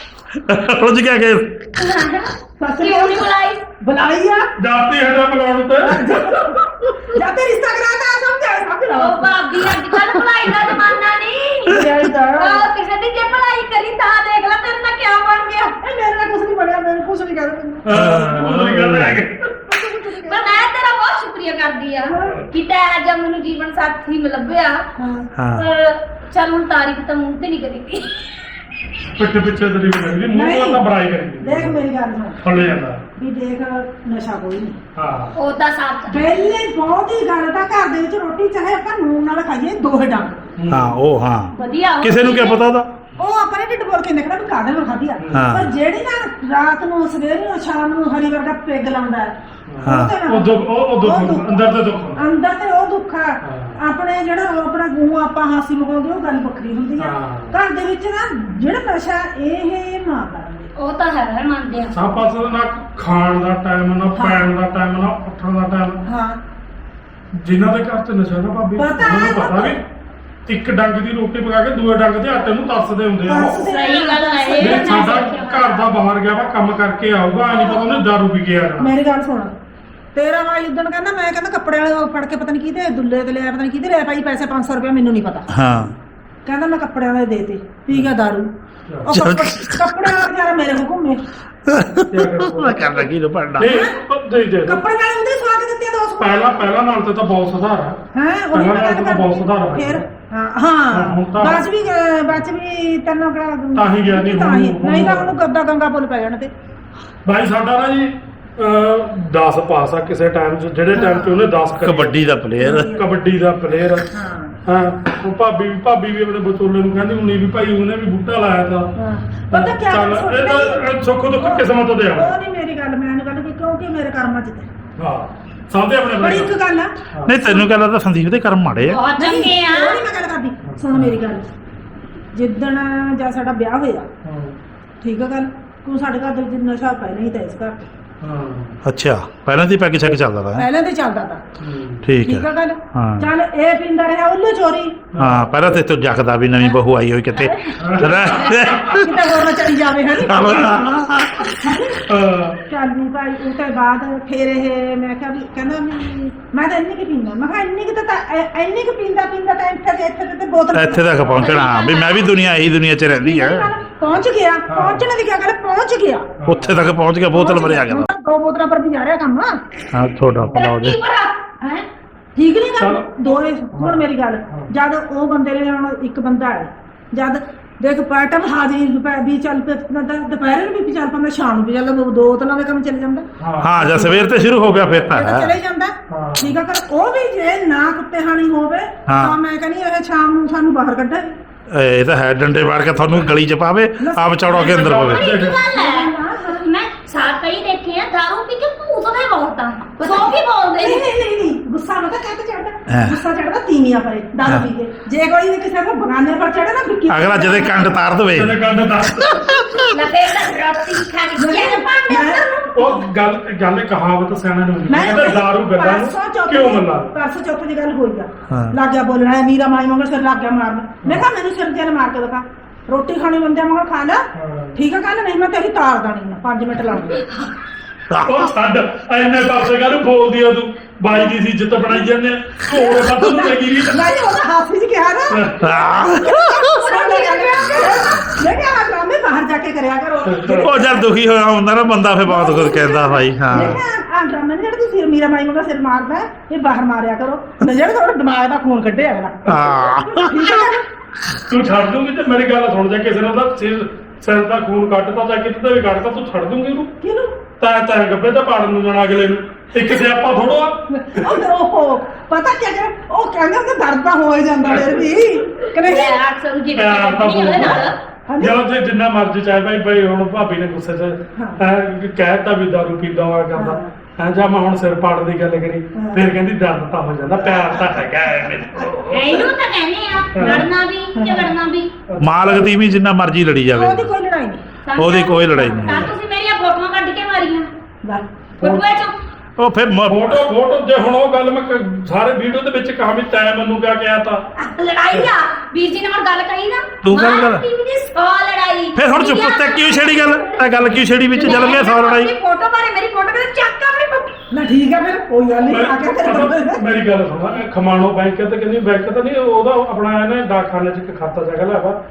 ਰੁੱਝ ਗਿਆ ਕਿ ਕਿਉਂ ਨਹੀਂ ਬੁਲਾਈ ਬੁਲਾਈ ਆ। ਜਾਤੀ ਹਟਾ ਬੁਲਾਉਣ ਤੇ? ਜਾਂ ਤੇ ਰਿਸ਼ਤਾ ਕਰਾਤਾ ਸਮਝਾ ਸਮਝ ਉਹ ਲਓ ਭਾਬੀ ਅੱਜ ਕੱਲ ਬੁਲਾਈ ਦਾ ਜ਼ਮਾਨਾ ਨਹੀਂ। ਉਹ ਕਿਸੇ ਦੀ ਜੇ ਬੁਲਾਈ ਕਰੀ ਤਾਂ ਦੇਖ ਲੈ ਤੇਰੇ ਨਾਲ ਕਿਆ ਬਣ ਗਿਆ। ਇਹ ਮੇਰੇ ਨਾਲ ਕੁਝ ਨਹੀਂ ਬਣਿਆ ਮੈਨੂੰ ਕੁਝ ਨਹੀਂ ਕਹਿੰਦਾ ਹਾਂ, ਉਹਦੀ ਗੱਲ ਹੈ ਕਿ ਪਰ ਮੈਂ ਤੇਰਾ ਬਹੁਤ ਸ਼ੁਕਰੀਆ ਕਰਦੀ ਆ ਕਿ ਤੈਂ ਅੱਜ ਮੈਨੂੰ ਜੀਵਨ ਸਾਥੀ ਮਿਲ ਲੱਭਿਆ ਹਾਂ। ਪਰ ਚੱਲ ਹੁਣ ਤਾਰੀਫ ਤਾਂ ਮੂੰਹ ਤੇ ਨਹੀਂ ਕਰੀਦੀ। ਪਿੱਛੇ ਪਿੱਛੇ ਤੇਰੀ ਬਣਾਈ ਮੂੰਹ ਨਾਲ ਤਾਂ ਬੜਾਈ ਕਰੀ ਦੇਖ ਮੇਰੀ ਗੱਲ ਸੁਣ। ਥੱਲੇ ਜਾਂਦਾ। ਵੀ ਦੇਖ ਨਸ਼ਾ ਕੋਈ ਨਹੀਂ। ਹਾਂ। ਉਹ ਤਾਂ ਸੱਚ। ਆ। ਪਹਿਲੇ ਬਹੁਤ ਹੀ ਗੱਲ ਤਾਂ ਘਰ ਦੇ ਵਿੱਚ ਰੋਟੀ ਚਾਹੇ ਆਪਾਂ ਨੂਨ ਨਾਲ ਖਾਈਏ ਦੋਹੇ ਡੰਗ। ਹਾਂ। ਉਹ ਹਾਂ। ਵਧੀਆ ਕਿਸੇ ਨੂੰ ਕੀ ਪਤਾ ਉਹਦਾ? ਉਹ ਆਪਣੇ ਢਿੱਡ ਬੋਲ ਕੇ ਨਿਕਲਦਾ ਵੀ ਕਾਹਦੇ ਨਾਲ ਖਾਧੀ ਆ। ਪਰ ਜਿਹੜੀ ਨਾ ਰਾਤ ਨੂੰ ਸਵੇਰ ਨੂੰ ਸ਼ਾਮ ਨੂੰ ਹਰੀ ਵਰਗਾ ਪੈਗ ਲਾਉਂਦਾ ਹੈ। ਉਹ ਤੇ ਨਾ- ਉਹ ਦੁੱਖ ਉਹ ਦੁੱਖ। ਅੰਦਰ ਤੇ ਦੁੱਖ ਅੰਦਰ ਤੇ ਉਹ ਦੁੱਖ ਆ। ਆਪਣੇ ਜਿਹੜਾ ਆਪਣਾ ਗੂੰ ਆਪਾਂ ਹਾਸੀ ਮਗਾਉਂਦੇ ਉਹ ਗੱਲ ਵੱਖਰੀ ਹੁੰਦੀ ਆ ਹਾਂ। ਘਰ ਦੇ ਵਿੱਚ ਨਾ ਜਿਹੜਾ ਨਸ਼ਾ ਇਹ ਨਾ ਕਰਦੇ ਉਹ ਤਾਂ ਹੈ ਮੰਨਦੇ ਆ ਸਭ ਪਾਸੇ ਨਾ ਖਾਣ ਦਾ ਟਾਈਮ ਨਾ ਪੈਣ ਦਾ ਟਾਈਮ ਨਾ ਉੱਠਣ ਦਾ ਟਾਈਮ ਹਾਂ ਜਿਨ੍ਹਾਂ ਦੇ ਘਰ ਚ ਨਸ਼ਾ ਨਾ ਭਾਬੀ ਪਤਾ ਹੈ, ਮੈਨੂੰ ਪਤਾ ਵੀ ਇੱਕ ਡੰਗ ਦੀ ਰੋਟੀ ਪਕਾ ਕੇ ਦੂਏ ਡੰਗ ਦੇ ਆਟੇ ਨੂੰ ਤਰਸਦੇ ਹੁੰਦੇ ਆ ਉਹ। ਤਰਸਦੇ। ਸਹੀ ਗੱਲ ਹੈ ਇਹ ਵੀ ਮੈਂ ਸਾਡਾ। ਘਰ ਦਾ ਬਾਹਰ ਗਿਆ ਵਾ ਕੰਮ ਕਰਕੇ ਆਊਗਾ ਐ ਨਹੀਂ ਪਤਾ ਉਹਨੇ ਦਾਰੂ ਪੀ ਕੇ ਆ ਜਾਣਾ ਮੇਰੀ ਗੱਲ ਸੁਣ ਤੇਰਾ ਭਾਈ ਉਦੋਂ ਕਹਿੰਦਾ ਮੈਂ ਕਹਿੰਦਾ ਕੱਪੜੇ ਵਾਲੇ ਫੜ ਕੇ ਪਤਾ ਨਹੀਂ ਕਿਹਦੇ ਦੁੱਲੇ ਤੇ ਲਿਆ ਪਤਾ ਨਹੀਂ ਕਿਹਦੇ ਲਿਆ ਭਾਈ ਪੈਸੇ 500 ਰੁਪਏ ਮੈਨੂੰ ਨਹੀਂ ਪਤਾ। ਹਾਂ। ਕਹਿੰਦਾ ਮੈਂ ਕੱਪੜਿਆਂ ਵਾਲੇ ਦੇਤੇ ਪੀ ਗਿਆ ਦਾਰੂ। ਉਹ ਕੱਪੜਿਆਂ ਵਾਲਾ ਵਿਚਾਰਾ ਮੇਰੇ ਕੋਲ ਘੁੰਮੇ। ਮੈਂ ਕਰ ਲੱਗੀ ਨੂੰ ਪੜਨਾ ਨਹੀਂ ਉਹ ਦੇ ਦੇ। ਕੱਪੜੇ ਵਾਲੇ ਉਹਦੇ ਸਵਾ ਕੇ ਦਿੱਤੇ ਆ ਦੋ ਸੌ ਪਹਿਲਾਂ ਪਹਿਲਾਂ ਨਾਲ ਤੇ ਤਾਂ ਬਹੁਤ ਸੁਧਾਰ ਆ। ਹੈ? ਉਹ ਪਹਿਲਾਂ ਨਾਲੋਂ ਤਾਂ ਬਹੁਤ ਸੁਧਾਰ ਹੋਇਆ। ਫਿਰ ਹਾਂ ਹਾਂ, ਹੁਣ ਤਾਂ- ਵੀ ਅਹ, ਬਾਅਦ 'ਚ ਵੀ ਤੈਨੂੰ ਕਿਹੜਾ ਤਾਂ ਹੀ ਗਿਆ ਨਹੀਂ, ਤਾਂ ਹੁਣ- ਨਹੀਂ ਤਾਂ ਉਹਨੂੰ ਗੱਦਾ ਗੰਗਾ ਪੁੱਲ ਪੈ ਜਾਣ ਤੇ। ਭਾਈ ਸਾਡਾ ਨਾ ਜੀ 10 ਪਾਸ ਆ ਕਿਸੇ ਟਾਈਮ 'ਚ ਜਿਹੜੇ ਟਾਈਮ 'ਚ ਉਹਨੇ 10 ਕਬੱਡੀ ਦਾ ਪਲੇਅਰ ਕਬੱਡੀ ਦਾ ਪਲੇਅਰ ਹਾਂ। ਹਾਂ ਉਹ ਭਾਬੀ ਭਾਬੀ ਵੀ ਆਪਣੇ ਬਚੋਲੇ ਨੂੰ ਕਹਿੰਦੀ ਹੁਣੀ ਵੀ ਭਾਈ ਉਹਨੇ ਵੀ ਬੂਟਾ ਲਾਇਆ ਤਾਂ। ਹਾਂ। ਪਤਾ ਕਿਆ ਚੱਲ ਇਹ ਤਾਂ ਸੁੱਖ ਦੁੱਖ ਕਿਸਮਤ ਦੇ ਆ। ਉਹ ਨਹੀਂ ਮੇਰੀ ਗੱਲ ਮੈਂ ਨਹੀਂ ਗੱਲ ਕਿ ਕਿਉਂਕਿ ਮੇਰੇ ਕਰਮਾਂ 'ਚ ਤੇ। ਹਾਂ ਸਭ ਦੇ ਆਪਣੇ ਆਪਣੇ ਇੱਕ ਗੱਲ ਆ। ਨਹੀਂ ਤੈਨੂੰ ਕਹਿ ਲੱਗਦਾ ਸੰਦੀਪ ਦੇ ਕਰਮ ਮਾੜੇ ਆ? ਬਹੁਤ ਚੰਗੇ ਆ। ਉਹ ਨਹੀਂ ਮੈਂ ਗੱਲ ਕਰਦੀ। ਸੁਣ ਮੇਰੀ ਗੱਲ। ਜਿੱਦਣ ਜਾਂ ਸਾਡਾ ਵਿਆਹ ਹੋਇਆ ਹਾਂ। ਠੀਕ ਆ ਗੱਲ? ਤੂੰ ਸਾਡੇ ਘਰ ਦੇ ਵਿੱਚ ਨਸ਼ਾ ਪਹਿਲਾਂ ਹੀ ਤਾਂ ਇਸ ਘਰ 'ਚ। ਹਾਂ। ਅੱਛਾ ਪਹਿਲਾਂ ਦੀ ਪੈਗ ਛੱਕ ਚੱਲਦਾ ਤਾ ਪਹਿਲਾਂ ਤੇ ਚੱਲਦਾ ਤਾ ਠੀਕ ਠੀਕ ਆ ਹੈ ਗੱਲ? ਹਾਂ। ਚੱਲ ਇਹ ਪਿੰਦਾ ਰਿਹਾ ਉੱਲੂ ਚੋਰੀ? ਹਾਂ ਪਹਿਲਾਂ ਤੇ ਤੂੰ ਜਗਦਾ ਵੀ ਨਵੀਂ ਬਹੂ ਆਈ ਹੋਈ ਕਿਤੇ ਕਿਤੇ ਹੋਰ ਨਾ ਚੜੀ ਜਾਵੇ ਹੈ ਹਾਂ। ਚੱਲ ਵੀ ਭਾਈ ਉਹ ਤੋਂ ਬਾਅਦ ਫਿਰ ਇਹ ਮੈਂ ਕਿਹਾ ਵੀ ਕਹਿੰਦਾ ਵੀ ਮੈਂ ਤਾਂ ਇੰਨੀ ਕਿ ਪੀਂਦਾ। ਮੈਂ ਕਿਹਾ ਇੰਨੀ ਕਿ ਤਾਂ ਐ- ਇੰਨੀ ਕਿ ਪੀਂਦਾ ਪੀਂਦਾ ਤਾਂ ਇੱਥੇ ਤੇ ਇੱਥੇ ਤੇ- ਤੇ ਬੋਤਲ ਇੱਥੇ ਤੱਕ ਪਹੁੰਚਣਾ। ਹਾਂ ਵੀ ਮੈਂ ਵੀ ਦੁਨੀਆ ਇਹੀ ਦੁਨੀਆ 'ਚ ਰਹਿੰਦੀ ਆ। ਪਹੁੰਚ ਗਿਆ ਪਹੁੰਚਣ ਦੀ ਕੀ ਗੱਲ ਪਹੁੰਚ ਗਿਆ। ਉੱਥੇ ਤੱਕ ਪਹੁੰਚ ਗਿਆ ਬੋਤਲ ਭਰਿਆ ਗਿਆ ਹੁਣ ਤਾਂ। ਦੋ ਬੋਤਲਾਂ ਪਰ ਵੀ ਜਾ ਰਿਹਾ ਕੰਮ। ਹਾਂ ਤੁਹਾਡਾ ਹੋ ਜੇ ਹੈ? ਠੀਕ ਨਹੀਂ ਗੱਲ। ਦੋਏ ਹੁਣ ਮੇਰੀ ਗੱਲ। ਜਦ ਉਹ ਬੰਦੇ ਨੇ ਹੁਣ ਇੱਕ ਬੰਦਾ ਹੈ। ਜਦ ਦੇਖ ਪਾਟਮ ਹਾਜ਼ਰੀ ਦੁਪਹਿਰ ਵੀ ਚੱਲ ਤਾਂ ਦੁਪਹਿਰੇ ਨੂੰ ਵੀ ਚੱਲ ਪੈਂਦਾ ਸ਼ਾਮ ਨੂੰ ਵੀ ਚੱਲ ਦੋ ਬੋਤਲਾਂ ਦੇ ਕੰਮ ਚੱਲ ਜਾਂਦਾ। ਹਾਂ ਜੇ ਸਵੇਰ ਤੇ ਸ਼ੁਰੂ ਹੋ ਗਿਆ ਫਿਰ ਤਾਂ ਚਲੇ ਜਾਂਦਾ। ਠੀਕ ਆ ਕਰ ਉਹ ਵੀ ਜੇ ਨਾ ਕੁੱਤੇ ਹਾਣੀ ਹੋਵੇ। ਤਾਂ ਮੈਂ ਕਹਿੰਦੀ ਇਹ ਸ਼ਾਮ ਨੂੰ ਸਾਨੂੰ ਬਾਹਰ ਕੱਢੇ ਇਹ ਤਾਂ ਹੈ ਡੰਡੇ ਮਾਰ ਕੇ ਤੁਹਾਨੂੰ ਗਲੀ 'ਚ ਪਾਵੇ ਆਪ ਚੌੜਾ ਕੇ ਅੰਦਰ ਪਵੇ ਸਾਰ ਕਈ ਦੇਖੇ ਆ ਦਾਰੂ ਪੀ ਕੇ ਭੂਤਦੇ ਬਹੁਤ ਆ ਸੋ ਵੀ ਬੋਲਦੇ ਨਹੀਂ ਨੇ? ਨਹੀਂ ਨਹੀਂ ਨਹੀਂ ਗੁੱਸਾ ਨਾ ਤਾਂ ਕਹਿ ਚੜਦਾ ਹਾਂ। ਗੁੱਸਾ ਚੜਦਾ ਤੀਵੀਆਂ ਪਰੇ ਹਾਂ। ਦਾਰੂ ਪੀ ਕੇ। ਜੇ ਕੋਈ ਵੀ ਕਿਸੇ ਕੋ ਬਗਾਨੇ ਪਰ ਚੜੇ ਨਾ ਵਿੱਕੀ ਅਗਲਾ ਜਦੇ ਕੰਡ ਤਾਰ ਦਵੇ। ਤੇਰੇ ਕੰਨ ਦੱਸ ਲਫੇ ਤਾਂ ਰੋਟੀ ਖਾਣੀ ਕਿਹਨੇ ਭਾਂਡੇ ਅੰਦਰ ਉਹ ਗੱਲ ਗੱਲ ਇਹ ਕਹਾਵਤ ਸਿਆਣੇ ਨੂੰ ਮੈਂ ਕਹਿੰਦਾ ਦਾਰੂ ਗੱਲਾਂ ਪਰਸੋਂ ਨੂੰ ਚੌਥ ਕਿਉਂ ਦੀ- ਮੰਨਾ ਪਰਸੋਂ ਚੌਥ ਦੀ ਗੱਲ ਹੋਈ ਆ। ਹਾਂ। ਲੱਗ ਗਿਆ ਬੋਲਣਾ ਹੈ, ਮੀਰਾ ਮਾਈ ਮੰਗਲ ਸਿਰ ਲੱਗ ਗਿਆ ਮਾਰਨ। ਮੈਂ ਕਿਹਾ ਮੈਨੂੰ ਸਿਰ ਜਨ ਮਾਰ ਕੇ ਦਿਖਾ। ਰੋਟੀ ਖਾਣੀ ਬੰਦਿਆਂ ਮੰਗਲ ਖਾ ਲੈ। ਹਾਂ। ਠੀਕ ਆ ਕਹਿੰਦਾ ਨਹੀਂ ਮੈਂ ਤੇਰੀ ਤਾਰ ਦਾਣੀ ਆ 5 ਮਿੰਟ ਲਾਉਂਗੀ ਉਹ ਛੱਡ ਐਨੇ ਪਾਸੇ ਕਾਹਨੂੰ ਬੋਲਦੀ ਆ ਤੂੰ। ਬਾਈ ਦੀ ਸੀ ਇੱਜ਼ਤ ਬਣਾਈ ਜਾਂਦੇ ਆ। ਕੋੜੇ ਫੱਟ ਨੂੰ ਲੱਗੀ ਵੀ ਨਹੀਂ। ਉਹਦਾ ਹੱਥ ਵਿੱਚ ਕਿਹਾ ਨਾ। ਮੈਂ ਕਿਹਾ ਆ ਡਰਾਮੇ ਬਾਹਰ ਜਾ ਕੇ ਕਰਿਆ ਕਰੋ। ਉਹ ਜਦ ਦੁਖੀ ਹੋਇਆ ਹੁੰਦਾ ਨਾ ਬੰਦਾ ਫੇ ਬਹੁਤ ਕੁਝ ਕਹਿੰਦਾ ਭਾਈ ਹਾਂ। ਆ ਡਰਾਮੇ ਨੇ ਜਿਹੜਾ ਤੁਸੀਂ ਮੀਰਾ ਮਾਈ ਮੰਗਲ ਸਿਰ ਮਾਰਦਾ ਇਹ ਬਾਹਰ ਮਾਰਿਆ ਕਰੋ। ਨਾ ਜਿਹੜਾ ਤੁਹਾਡਾ ਦਿਮਾਗ ਦਾ ਖੂਨ ਕੱਢੇ ਅਗਲਾ। ਹਾਂ। ਨਾ? ਤੂੰ ਛੱਡ ਦੂੰਗੀ ਤੇ ਮੇਰੀ ਗੱਲ ਸੁਣ ਜਾ ਕਿਸੇ ਨੇ ਤਾਂ ਸਿਰ ਸਿਰ ਦਾ ਖੂਨ ਕੱਟਦਾ ਜਾਂ ਕਿਤੇ ਦਾ ਵੀ ਕੱਟਦਾ ਤੂੰ ਛੱਡ ਦੂੰਗੀ ਉਹਨੂੰ। ਕਿਹਨੂੰ? ਤਾਂ ਤਾਂ ਗੱਬੇ ਤਾਂ ਪਾੜਨ ਨੂੰ ਜਾਣਾ ਅਗਲੇ ਨੂੰ। ਇੱਕ ਸਿਆਪਾ ਥੋੜੋ ਆ ਉਹ ਪਤਾ ਕੀ ਕਰ ਉਹ ਕਹਿੰਦਾ ਕਿ ਦਰਦ ਤਾਂ ਹੋ ਹੀ ਜਾਂਦਾ ਫਿਰ ਵੀ। ਕਿ ਨਹੀਂ ਲੈ 800 ਦੀ ਪਿਆਰ ਤਾਂ ਉਹਦੇ। ਜਦੋਂ ਤੇ ਜਿੰਨਾ ਮਰਜ਼ੀ ਚਾਹੇ ਭਾਈ ਭਾਈ ਹੁਣ ਭਾਬੀ ਨੇ ਗੁੱਸੇ 'ਚ ਹਾਂ। ਐਂ ਕਹਿਤਾ ਵੀ ਦਾਰੂ ਪੀਂਦਾ ਹੋਇਆ ਕਰਦਾ ਹਾਂ। ਜਾਂ ਮੈਂ ਹੁਣ ਸਿਰ ਪਾੜਨ ਦੀ ਗੱਲ ਕਰੀ ਹਾਂ। ਫਿਰ ਕਹਿੰਦੀ ਦਰਦ ਤਾਂ ਹੋ ਜਾਂਦਾ ਪਿਆਰ ਤਾਂ ਹੈਗਾ ਐ ਮੈਨੂੰ ਇਹਨੂੰ ਤਾਂ ਕਹਿੰਦੇ ਆ ਲੜਨਾ ਵੀ ਝਗੜਨਾ ਵੀ ਮਾਲਕ ਦੀ ਵੀ ਜਿੰਨਾ ਮਰਜ਼ੀ ਲੜੀ ਜਾਵੇ ਉਹਦੀ ਕੋਈ ਲੜਾਈ ਨਹੀਂ ਉਹਦੀ ਕੋਈ ਲੜਾਈ ਨਹੀਂ। ਤਾਂ ਤੁਸੀਂ ਮੇਰੀਆਂ ਫੋਟੋਆਂ ਕੱਢ ਕੇ ਮਾਰੀਆਂ ਗੱਲ ਫੋਟੋਆਂ ਚੋਂ ਉਹ ਫਿਰ ਮ- ਫੋਟੋ ਫੋਟੋ ਜੇ ਹੁਣ ਉਹ ਗੱਲ ਮੈਂ ਕ- ਸਾਰੇ ਵੀਡੀਓ ਦੇ ਵਿੱਚ ਕਹਾਂ ਵੀ ਤੈਂ ਮੈਨੂੰ ਕਿਆ ਕਿਹਾ ਤਾਂ। ਲੜਾਈ ਆ। ਵੀਰ ਜੀ ਨੇ ਹੁਣ ਗੱਲ ਕਹੀ ਨਾ ਤੂੰ ਗੱਲ ਕਰ। ਟੀਵੀ ਦੀ 100 ਲੜਾਈ। ਫਿਰ ਹੁਣ ਚੁੱਪ ਤੇ ਕਿਉਂ ਛੇੜੀ ਗੱਲ? ਇਹ ਗੱਲ ਕਿਉਂ ਛੇੜੀ ਵਿੱਚ ਚੱਲ ਗਿਆ ਸੌ ਲੜਾਈ? ਫੋਟੋ ਬਾਰੇ ਮੇਰੀ ਫੋਟੋ ਕਿਤੇ ਚੱਕ ਆਪਣੀ ਫੋਟੋ। ਨਾ ਠੀਕ ਹੈ ਫਿਰ ਕੋਈ ਗੱਲ ਨਹੀਂ ਆ ਕੇ ਮੈਂ- ਮੇਰੀ ਗੱਲ ਸੁਣਾ ਇਹ ਖਮਾਣੋ ਬੈਂਕ ਤੇ ਕਹਿੰਦੀ ਬੈਂਕ ਤਾਂ ਨਹੀਂ ਉਹਦਾ ਆਪਣਾ ਇਹਨੇ ਡਾਕਖਾਨੇ 'ਚ ਇੱਕ ਖਾਤਾ ਜਗ੍ਹਾ ਲਿਆ ਵਾ।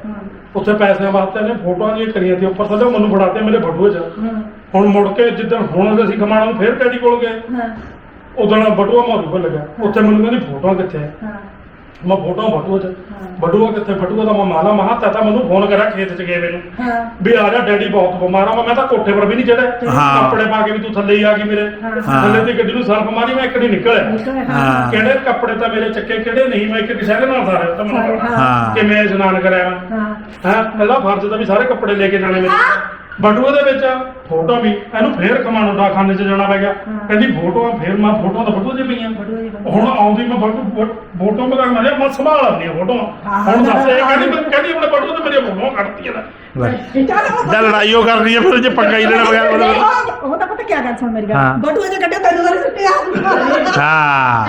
ਉੱਥੇ ਪੈਸਿਆਂ ਵਾਸਤੇ ਇਹਨੇ ਫੋਟੋਆਂ ਦੀਆਂ ਕਰੀਆਂ ਤੇ ਉੱਪਰ ਥੱਲੇ ਉਹ ਮੈਨੂੰ ਫੜਾਤੇ ਮੇਰੇ ਬਟੂਏ 'ਚ। ਹੁਣ ਮੁੜ ਕੇ ਜਿੱਦਣ ਹੁਣ ਅਸੀਂ ਖਮਾਣੋ ਨੂੰ ਫੇਰ ਡੈਡੀ ਕੋਲ ਗਏ। ਹਾਂ। ਉਦੋਂ ਬਟੂਆ ਮਾਰੂ ਕੋਲ ਲੱਗਾ। ਉੱਥੇ ਮੈਨੂੰ ਕਹਿੰਦੀ ਫੋਟੋਆਂ ਕਿੱਥੇ ਹਾਂ। ਮੈਂ ਫੋਟੋ ਬਟੂਆ 'ਚ। ਬਟੂਆ ਕਿੱਥੇ? ਬਟੂਆ ਦਾ ਮੈਂ ਮਾਲਾ ਮਹਾ ਤਾਂ ਮੈਨੂੰ ਫੋਨ ਕਰਿਆ ਖੇਤ 'ਚ ਗਏ ਮੈਨੂੰ। ਹਾਂ। ਵੀ ਆ ਜਾ ਡੈਡੀ ਬਹੁਤ ਬਿਮਾਰ ਆ। ਮੈਂ ਤਾਂ ਕੋਠੇ ਪਰ ਵੀ ਨਹੀਂ ਚੜਿਆ ਹਾਂ। ਕੱਪੜੇ ਪਾ ਕੇ ਵੀ ਤੂੰ ਥੱਲੇ ਹੀ ਆ ਗਈ ਮੇਰੇ। ਹਾਂ। ਥੱਲੇ ਦੀ ਗੱਡੀ ਨੂੰ ਸਰਫ ਮਾਰੀ ਮੈਂ ਇੱਕ ਨਹੀਂ ਨਿਕਲਿਆ। ਕਿਹੜੇ ਕੱਪੜੇ ਤਾਂ ਮੇਰੇ ਚੱਕੇ ਕਿਹੜੇ ਨਹੀਂ? ਮੈਂ ਇੱਕ ਕਿਸੇ ਦੇ ਨਾਲ ਸਾਰੇ ਤਾਂ ਮੈਨੂੰ ਹਾਂ। ਕਿਵੇਂ ਇਸ਼ਨਾਨ ਕਰਿਆ ਮੈਂ? ਹਾਂ। ਹੈ? ਇਹਦਾ ਫਰਜ਼ ਤਾਂ ਵੀ ਸਾਰੇ ਕੱਪੜੇ ਲੈ ਕੇ ਜਾਣੇ ਮੇਰੇ। ਬਟੂਏ ਦੇ ਵਿੱਚ ਫੋਟੋ ਵੀ ਇਹਨੂੰ ਫੇਰ ਕਮਾਣੋ ਡਾਕਖਾਨੇ 'ਚ ਜਾਣਾ ਪੈ ਗਿਆ। ਕਹਿੰਦੀ ਫੋਟੋਆਂ ਫੇਰ ਮੈਂ ਫੋਟੋਆਂ ਤਾਂ ਫੋਟੋ 'ਚ ਪਈਆਂ। ਹੁਣ ਆਉਂਦੀ ਮੈਂ ਫੋਟੋ ਫੋਟੋ ਮਗਾ ਮੈਂ ਮੈਂ ਸੰਭਾਲ ਆਪਣੀਆਂ ਫੋਟੋਆਂ। ਹੁਣ ਦੱਸ ਇਹ ਕਹਿੰਦੀ ਮੈਂ ਕਹਿੰਦੀ ਆਪਣੇ ਬਟੂਏ ਤੇ ਮੇਰੀਆਂ ਫੋਟੋਆਂ ਕੱਢਤੀਆਂ ਨੇ। ਚੱਲ ਉਹ ਜਦ ਲੜਾਈ ਉਹ ਕਰਨੀ ਹੈ ਫਿਰ ਜੇ ਪੰਗਾ ਹੀ ਲੈਣਾ ਬਗੈਰ ਉਹ ਤਾਂ ਪਤਾ ਕੀ ਗੱਲ ਸੁਣ ਮੇਰੀ। ਗੱਲ। ਬਟੂਏ ਦੇ ਕੱਢੇ ਤੈਨੂੰ ਤਾਂ ਸੁੱਟਿਆ ਹਾਂ।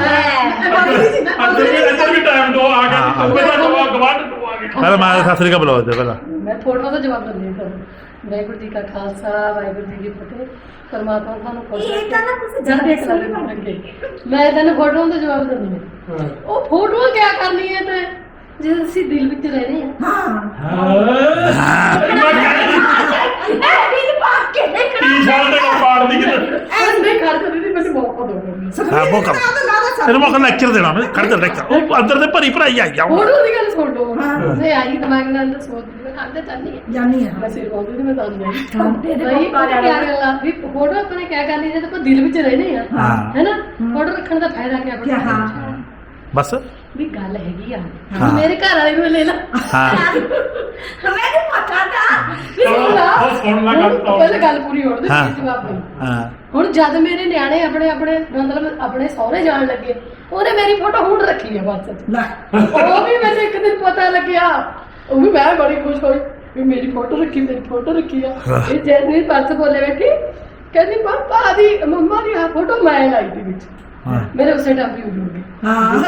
ਅੰਦਰ ਵੀ ਟਾਈਮ ਦੋ ਆ ਗਿਆ। ਤੂੰ ਪਹਿਲਾਂ ਗਵਾ ਗਵਾਟ ਦੋ ਆ ਗਏ। ਪਹਿਲਾਂ ਮੈਂ ਸਤਿ ਸ੍ਰੀ ਅਕਾਲ ਬੁਲਾਓ ਤੇ ਪਹਿਲਾਂ। ਮੈਂ ਫੋਟੋ ਦਾ ਜਵਾਬ ਦਿੰਦੀ ਹਾਂ ਵਾਹਿਗੁਰੂ ਜੀ ਕਾ ਖਾਲਸਾ ਵਾਹਿਗੁਰੂ ਜੀ ਕੀ ਫਤਿਹ। ਪਰਮਾਤਮਾ ਤੁਹਾਨੂੰ ਖੁਸ਼ ਇਹ ਤਾਂ ਨਾ ਤੁਸੀਂ ਜਦ ਦੇਖ ਲੈ ਮੈਂ ਤੈਨੂੰ ਫੋਟੋ ਦਾ ਜਵਾਬ ਦਿੰਦੀ ਹਾਂ। ਹਾਂ। ਉਹ ਫੋਟੋ ਕਿਆ ਕਰਨੀ ਹੈ ਤੇ? ਜੇ ਅਸੀਂ ਦਿਲ ਵਿੱਚ ਰਹਿੰਦੇ ਹਾਂ। ਹਾਂ। ਇਹ ਵੀਰ ਪਾ ਕੇ ਦੇਖਣਾ। ਟੀ-ਸ਼ਰਟ ਦੇ ਪਾੜ ਦੀ ਕਿਤੇ? ਐਂ ਨਹੀਂ ਕਰ ਸਕਦੀ ਨਹੀਂ ਮੈਨੂੰ ਮੌਕਾ ਦਿਓ ਹਾਂ, ਮੌਕਾ। ਤੈਨੂੰ ਮੈਂ ਲੈਕਚਰ ਦੇਣਾ ਮੈਂ ਖੜ ਜਾ ਲੈਕਚਰ ਉਹ ਅੰਦਰ ਦੇ ਭਰੀ ਭਰਾਈ ਆਈ ਆ। ਫੋਟੋ ਦੀ ਗੱਲ ਸੁਣ ਲਓ। ਹਾਂ। ਮੈਂ ਆਈ ਦਿਮਾਗ ਨਾਲ ਸੋਚਦੀ ਮੈਂ ਖਾਂਦੇ ਚਾਹਨੀ ਹੈ ਜਾਨੀ ਹੈ ਮੈਂ ਸਿਰ ਬੋਲਦੀ ਨਹੀਂ ਮੈਂ ਤਾਂ ਹਾਂ। ਨਹੀਂ ਪਤਾ ਕਿਆ ਗੱਲ ਆ। ਵੀ ਫੋਟੋ ਆਪਣੇ ਕਿਆ ਕਰਨੀ ਜਦ ਆਪਾਂ ਦਿਲ ਵਿੱਚ ਰਹਿੰਦੇ ਆ। ਹਾਂ। ਹੈਨਾ? ਫੋਟੋ ਰੱਖਣ ਦਾ ਫਾਇਦਾ ਕੀ ਕਿਆ ਆਪਣਾ ਹਾਂ ਬਸ। ਵੀ ਗੱਲ ਹੈਗੀ ਆ। ਹਾਂ। ਮੇਰੇ ਘਰ ਵਾਲੇ ਨੂੰ ਲੈ ਲਾ। ਹਾਂ। ਮੈਨੂੰ ਪਤਾ ਤਾਂ। ਵੀ ਉਹ ਸੁਣ ਲੈ ਗੱਲ ਤਾਂ। ਪਹਿਲੇ ਗੱਲ ਪੂਰੀ ਹੋਣ ਦੇ ਹਾਂ। ਫਿਰ ਜਵਾਬ ਦੇ ਹਾਂ। ਹੁਣ ਜਦ ਮੇਰੇ ਨਿਆਣੇ ਆਪਣੇ ਆਪਣੇ ਮਤਲਬ ਆਪਣੇ ਸਹੁਰੇ ਜਾਣ ਲੱਗੇ ਉਹਨੇ ਮੇਰੀ ਫੋਟੋ ਹੁਣ ਰੱਖੀ ਆ ਬਸ ਲੈ। ਉਹ ਵੀ ਮੈਨੂੰ ਇੱਕ ਦਿਨ ਪਤਾ ਲੱਗਿਆ। ਉਹ ਵੀ ਮੈਂ ਬੜੀ ਖੁਸ਼ ਹੋਈ ਵੀ ਮੇਰੀ ਫੋਟੋ ਰੱਖੀ ਮੇਰੀ ਫੋਟੋ ਰੱਖੀ ਆ। ਇਹ ਜੈਸਮੀਨ ਪਰਸ ਬੋਲੇ ਬੈਠੀ। ਕਹਿੰਦੀ ਪਾਪਾ ਦੀ ਮੰਮਾ ਦੀ ਆਹ ਫੋਟੋ ਮੈਂ ਲਾਈ ਦੀ ਵਿੱਚ। ਹਾਂ। ਮੇਰੇ ਉਸੇ ਟਾਈਮ ਵੀ ਹੋ ਗਈ ਹਾਂ।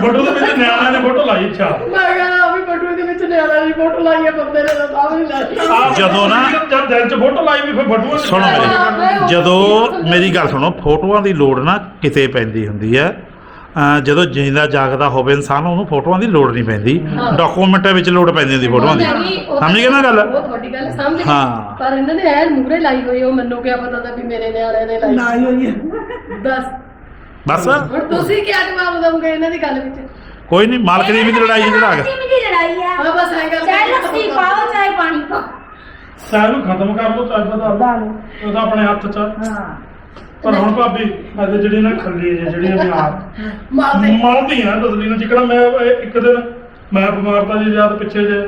ਬਟੂ ਦੇ ਵਿੱਚ ਨਿਆਣਿਆਂ ਨੇ ਫੋਟੋ ਲਾਈ ਅੱਛਾ। ਮੈਂ ਕਹਿੰਦਾ ਵੀ ਬਟੂਏ ਦੇ ਵਿੱਚ ਨਿਆਣਾ ਦੀ ਫੋਟੋ ਲਾਈ ਆ ਬੰਦੇ ਨੇ ਤਾਂ ਸਾਹਮਣੇ ਲਾਈ ਜਦੋਂ ਨਾ- ਜਦ ਦਿਲ 'ਚ ਫੋਟੋ ਲਾਈ ਵੀ ਫਿਰ ਬਟੂਆ ਸੁਣੋ ਮੇਰੀ ਜਦੋਂ ਮੇਰੀ ਗੱਲ ਸੁਣੋ ਫੋਟੋਆਂ ਦੀ ਲੋੜ ਨਾ ਕਿਤੇ ਪੈਂਦੀ ਹੁੰਦੀ ਹੈ ਅਹ ਜਦੋਂ ਜਿੰਦਾ ਜਾਗਦਾ ਹੋਵੇ ਇਨਸਾਨ ਉਹਨੂੰ ਫੋਟੋਆਂ ਦੀ ਲੋੜ ਨਹੀਂ ਪੈਂਦੀ। ਹਾਂ। ਡਾਕੂਮੈਂਟਾਂ ਵਿੱਚ ਲੋੜ ਪੈਂਦੀ ਹੁੰਦੀ ਫੋਟੋਆਂ ਦੀ। ਸਮਝ ਗਏ ਨਾ ਗੱਲ? ਤੁਹਾਡੀ ਗੱਲ ਸਮਝ ਗਈ ਹਾਂ। ਪਰ ਇਹਨਾਂ ਨੇ ਐਨ ਮੂਰੇ ਲਾਈ ਹੋਈ ਉਹ ਮੈਨੂੰ ਕਿਆ ਪਤਾ ਤਾਂ ਵੀ ਮੇਰੇ ਨਿਆਣੇ ਨੇ ਲਾਈ। ਲਾਈ ਹੋਈ ਹੈ। ਦੱਸ। ਬਸ। ਹੁਣ ਤੁਸੀਂ ਕੀ ਜਵਾਬ ਦਵੋਗੇ ਇਹਨਾਂ ਦੀ ਗੱਲ ਵਿੱਚ? ਕੋਈ ਨਹੀਂ ਮਾਲਕ ਦੀ ਵੀ ਤਾਂ ਲੜਾਈ ਹੈ ਜਿਹੜਾ ਲੱਸੀ ਦੀ ਲੜਾਈ ਆ। ਹਾਂ ਬਸ ਐਂ ਗੱਲ ਚਾਹੇ ਲੱਸੀ ਪਾਓ ਚਾਹੇ ਪਾਣੀ ਪਾਓ। ਨੂੰ ਖਤਮ ਕਰ ਲਓ ਚਾਹੇ ਪਤਾ ਲਾ ਉਹਦਾ ਆਪਣੇ ਹੱਥ 'ਚ। ਹਾਂ। ਪਰ ਹੁਣ ਭਾਬੀ ਅੱਜ ਜਿਹੜੀਆਂ ਨਾ ਖੱਲੀ ਜੇ ਜਿਹੜੀਆਂ ਵੀ ਆ ਮਾਰਦੇ ਮਾਰਦੀਆਂ ਤਸਲੀ ਨੂੰ ਜਿਕਣਾ ਮੈਂ ਇਹ ਇੱਕ ਦਿਨ ਮੈਂ ਬਿਮਾਰ ਤਾਂ ਜੀ ਜਦ ਪਿੱਛੇ ਜੇ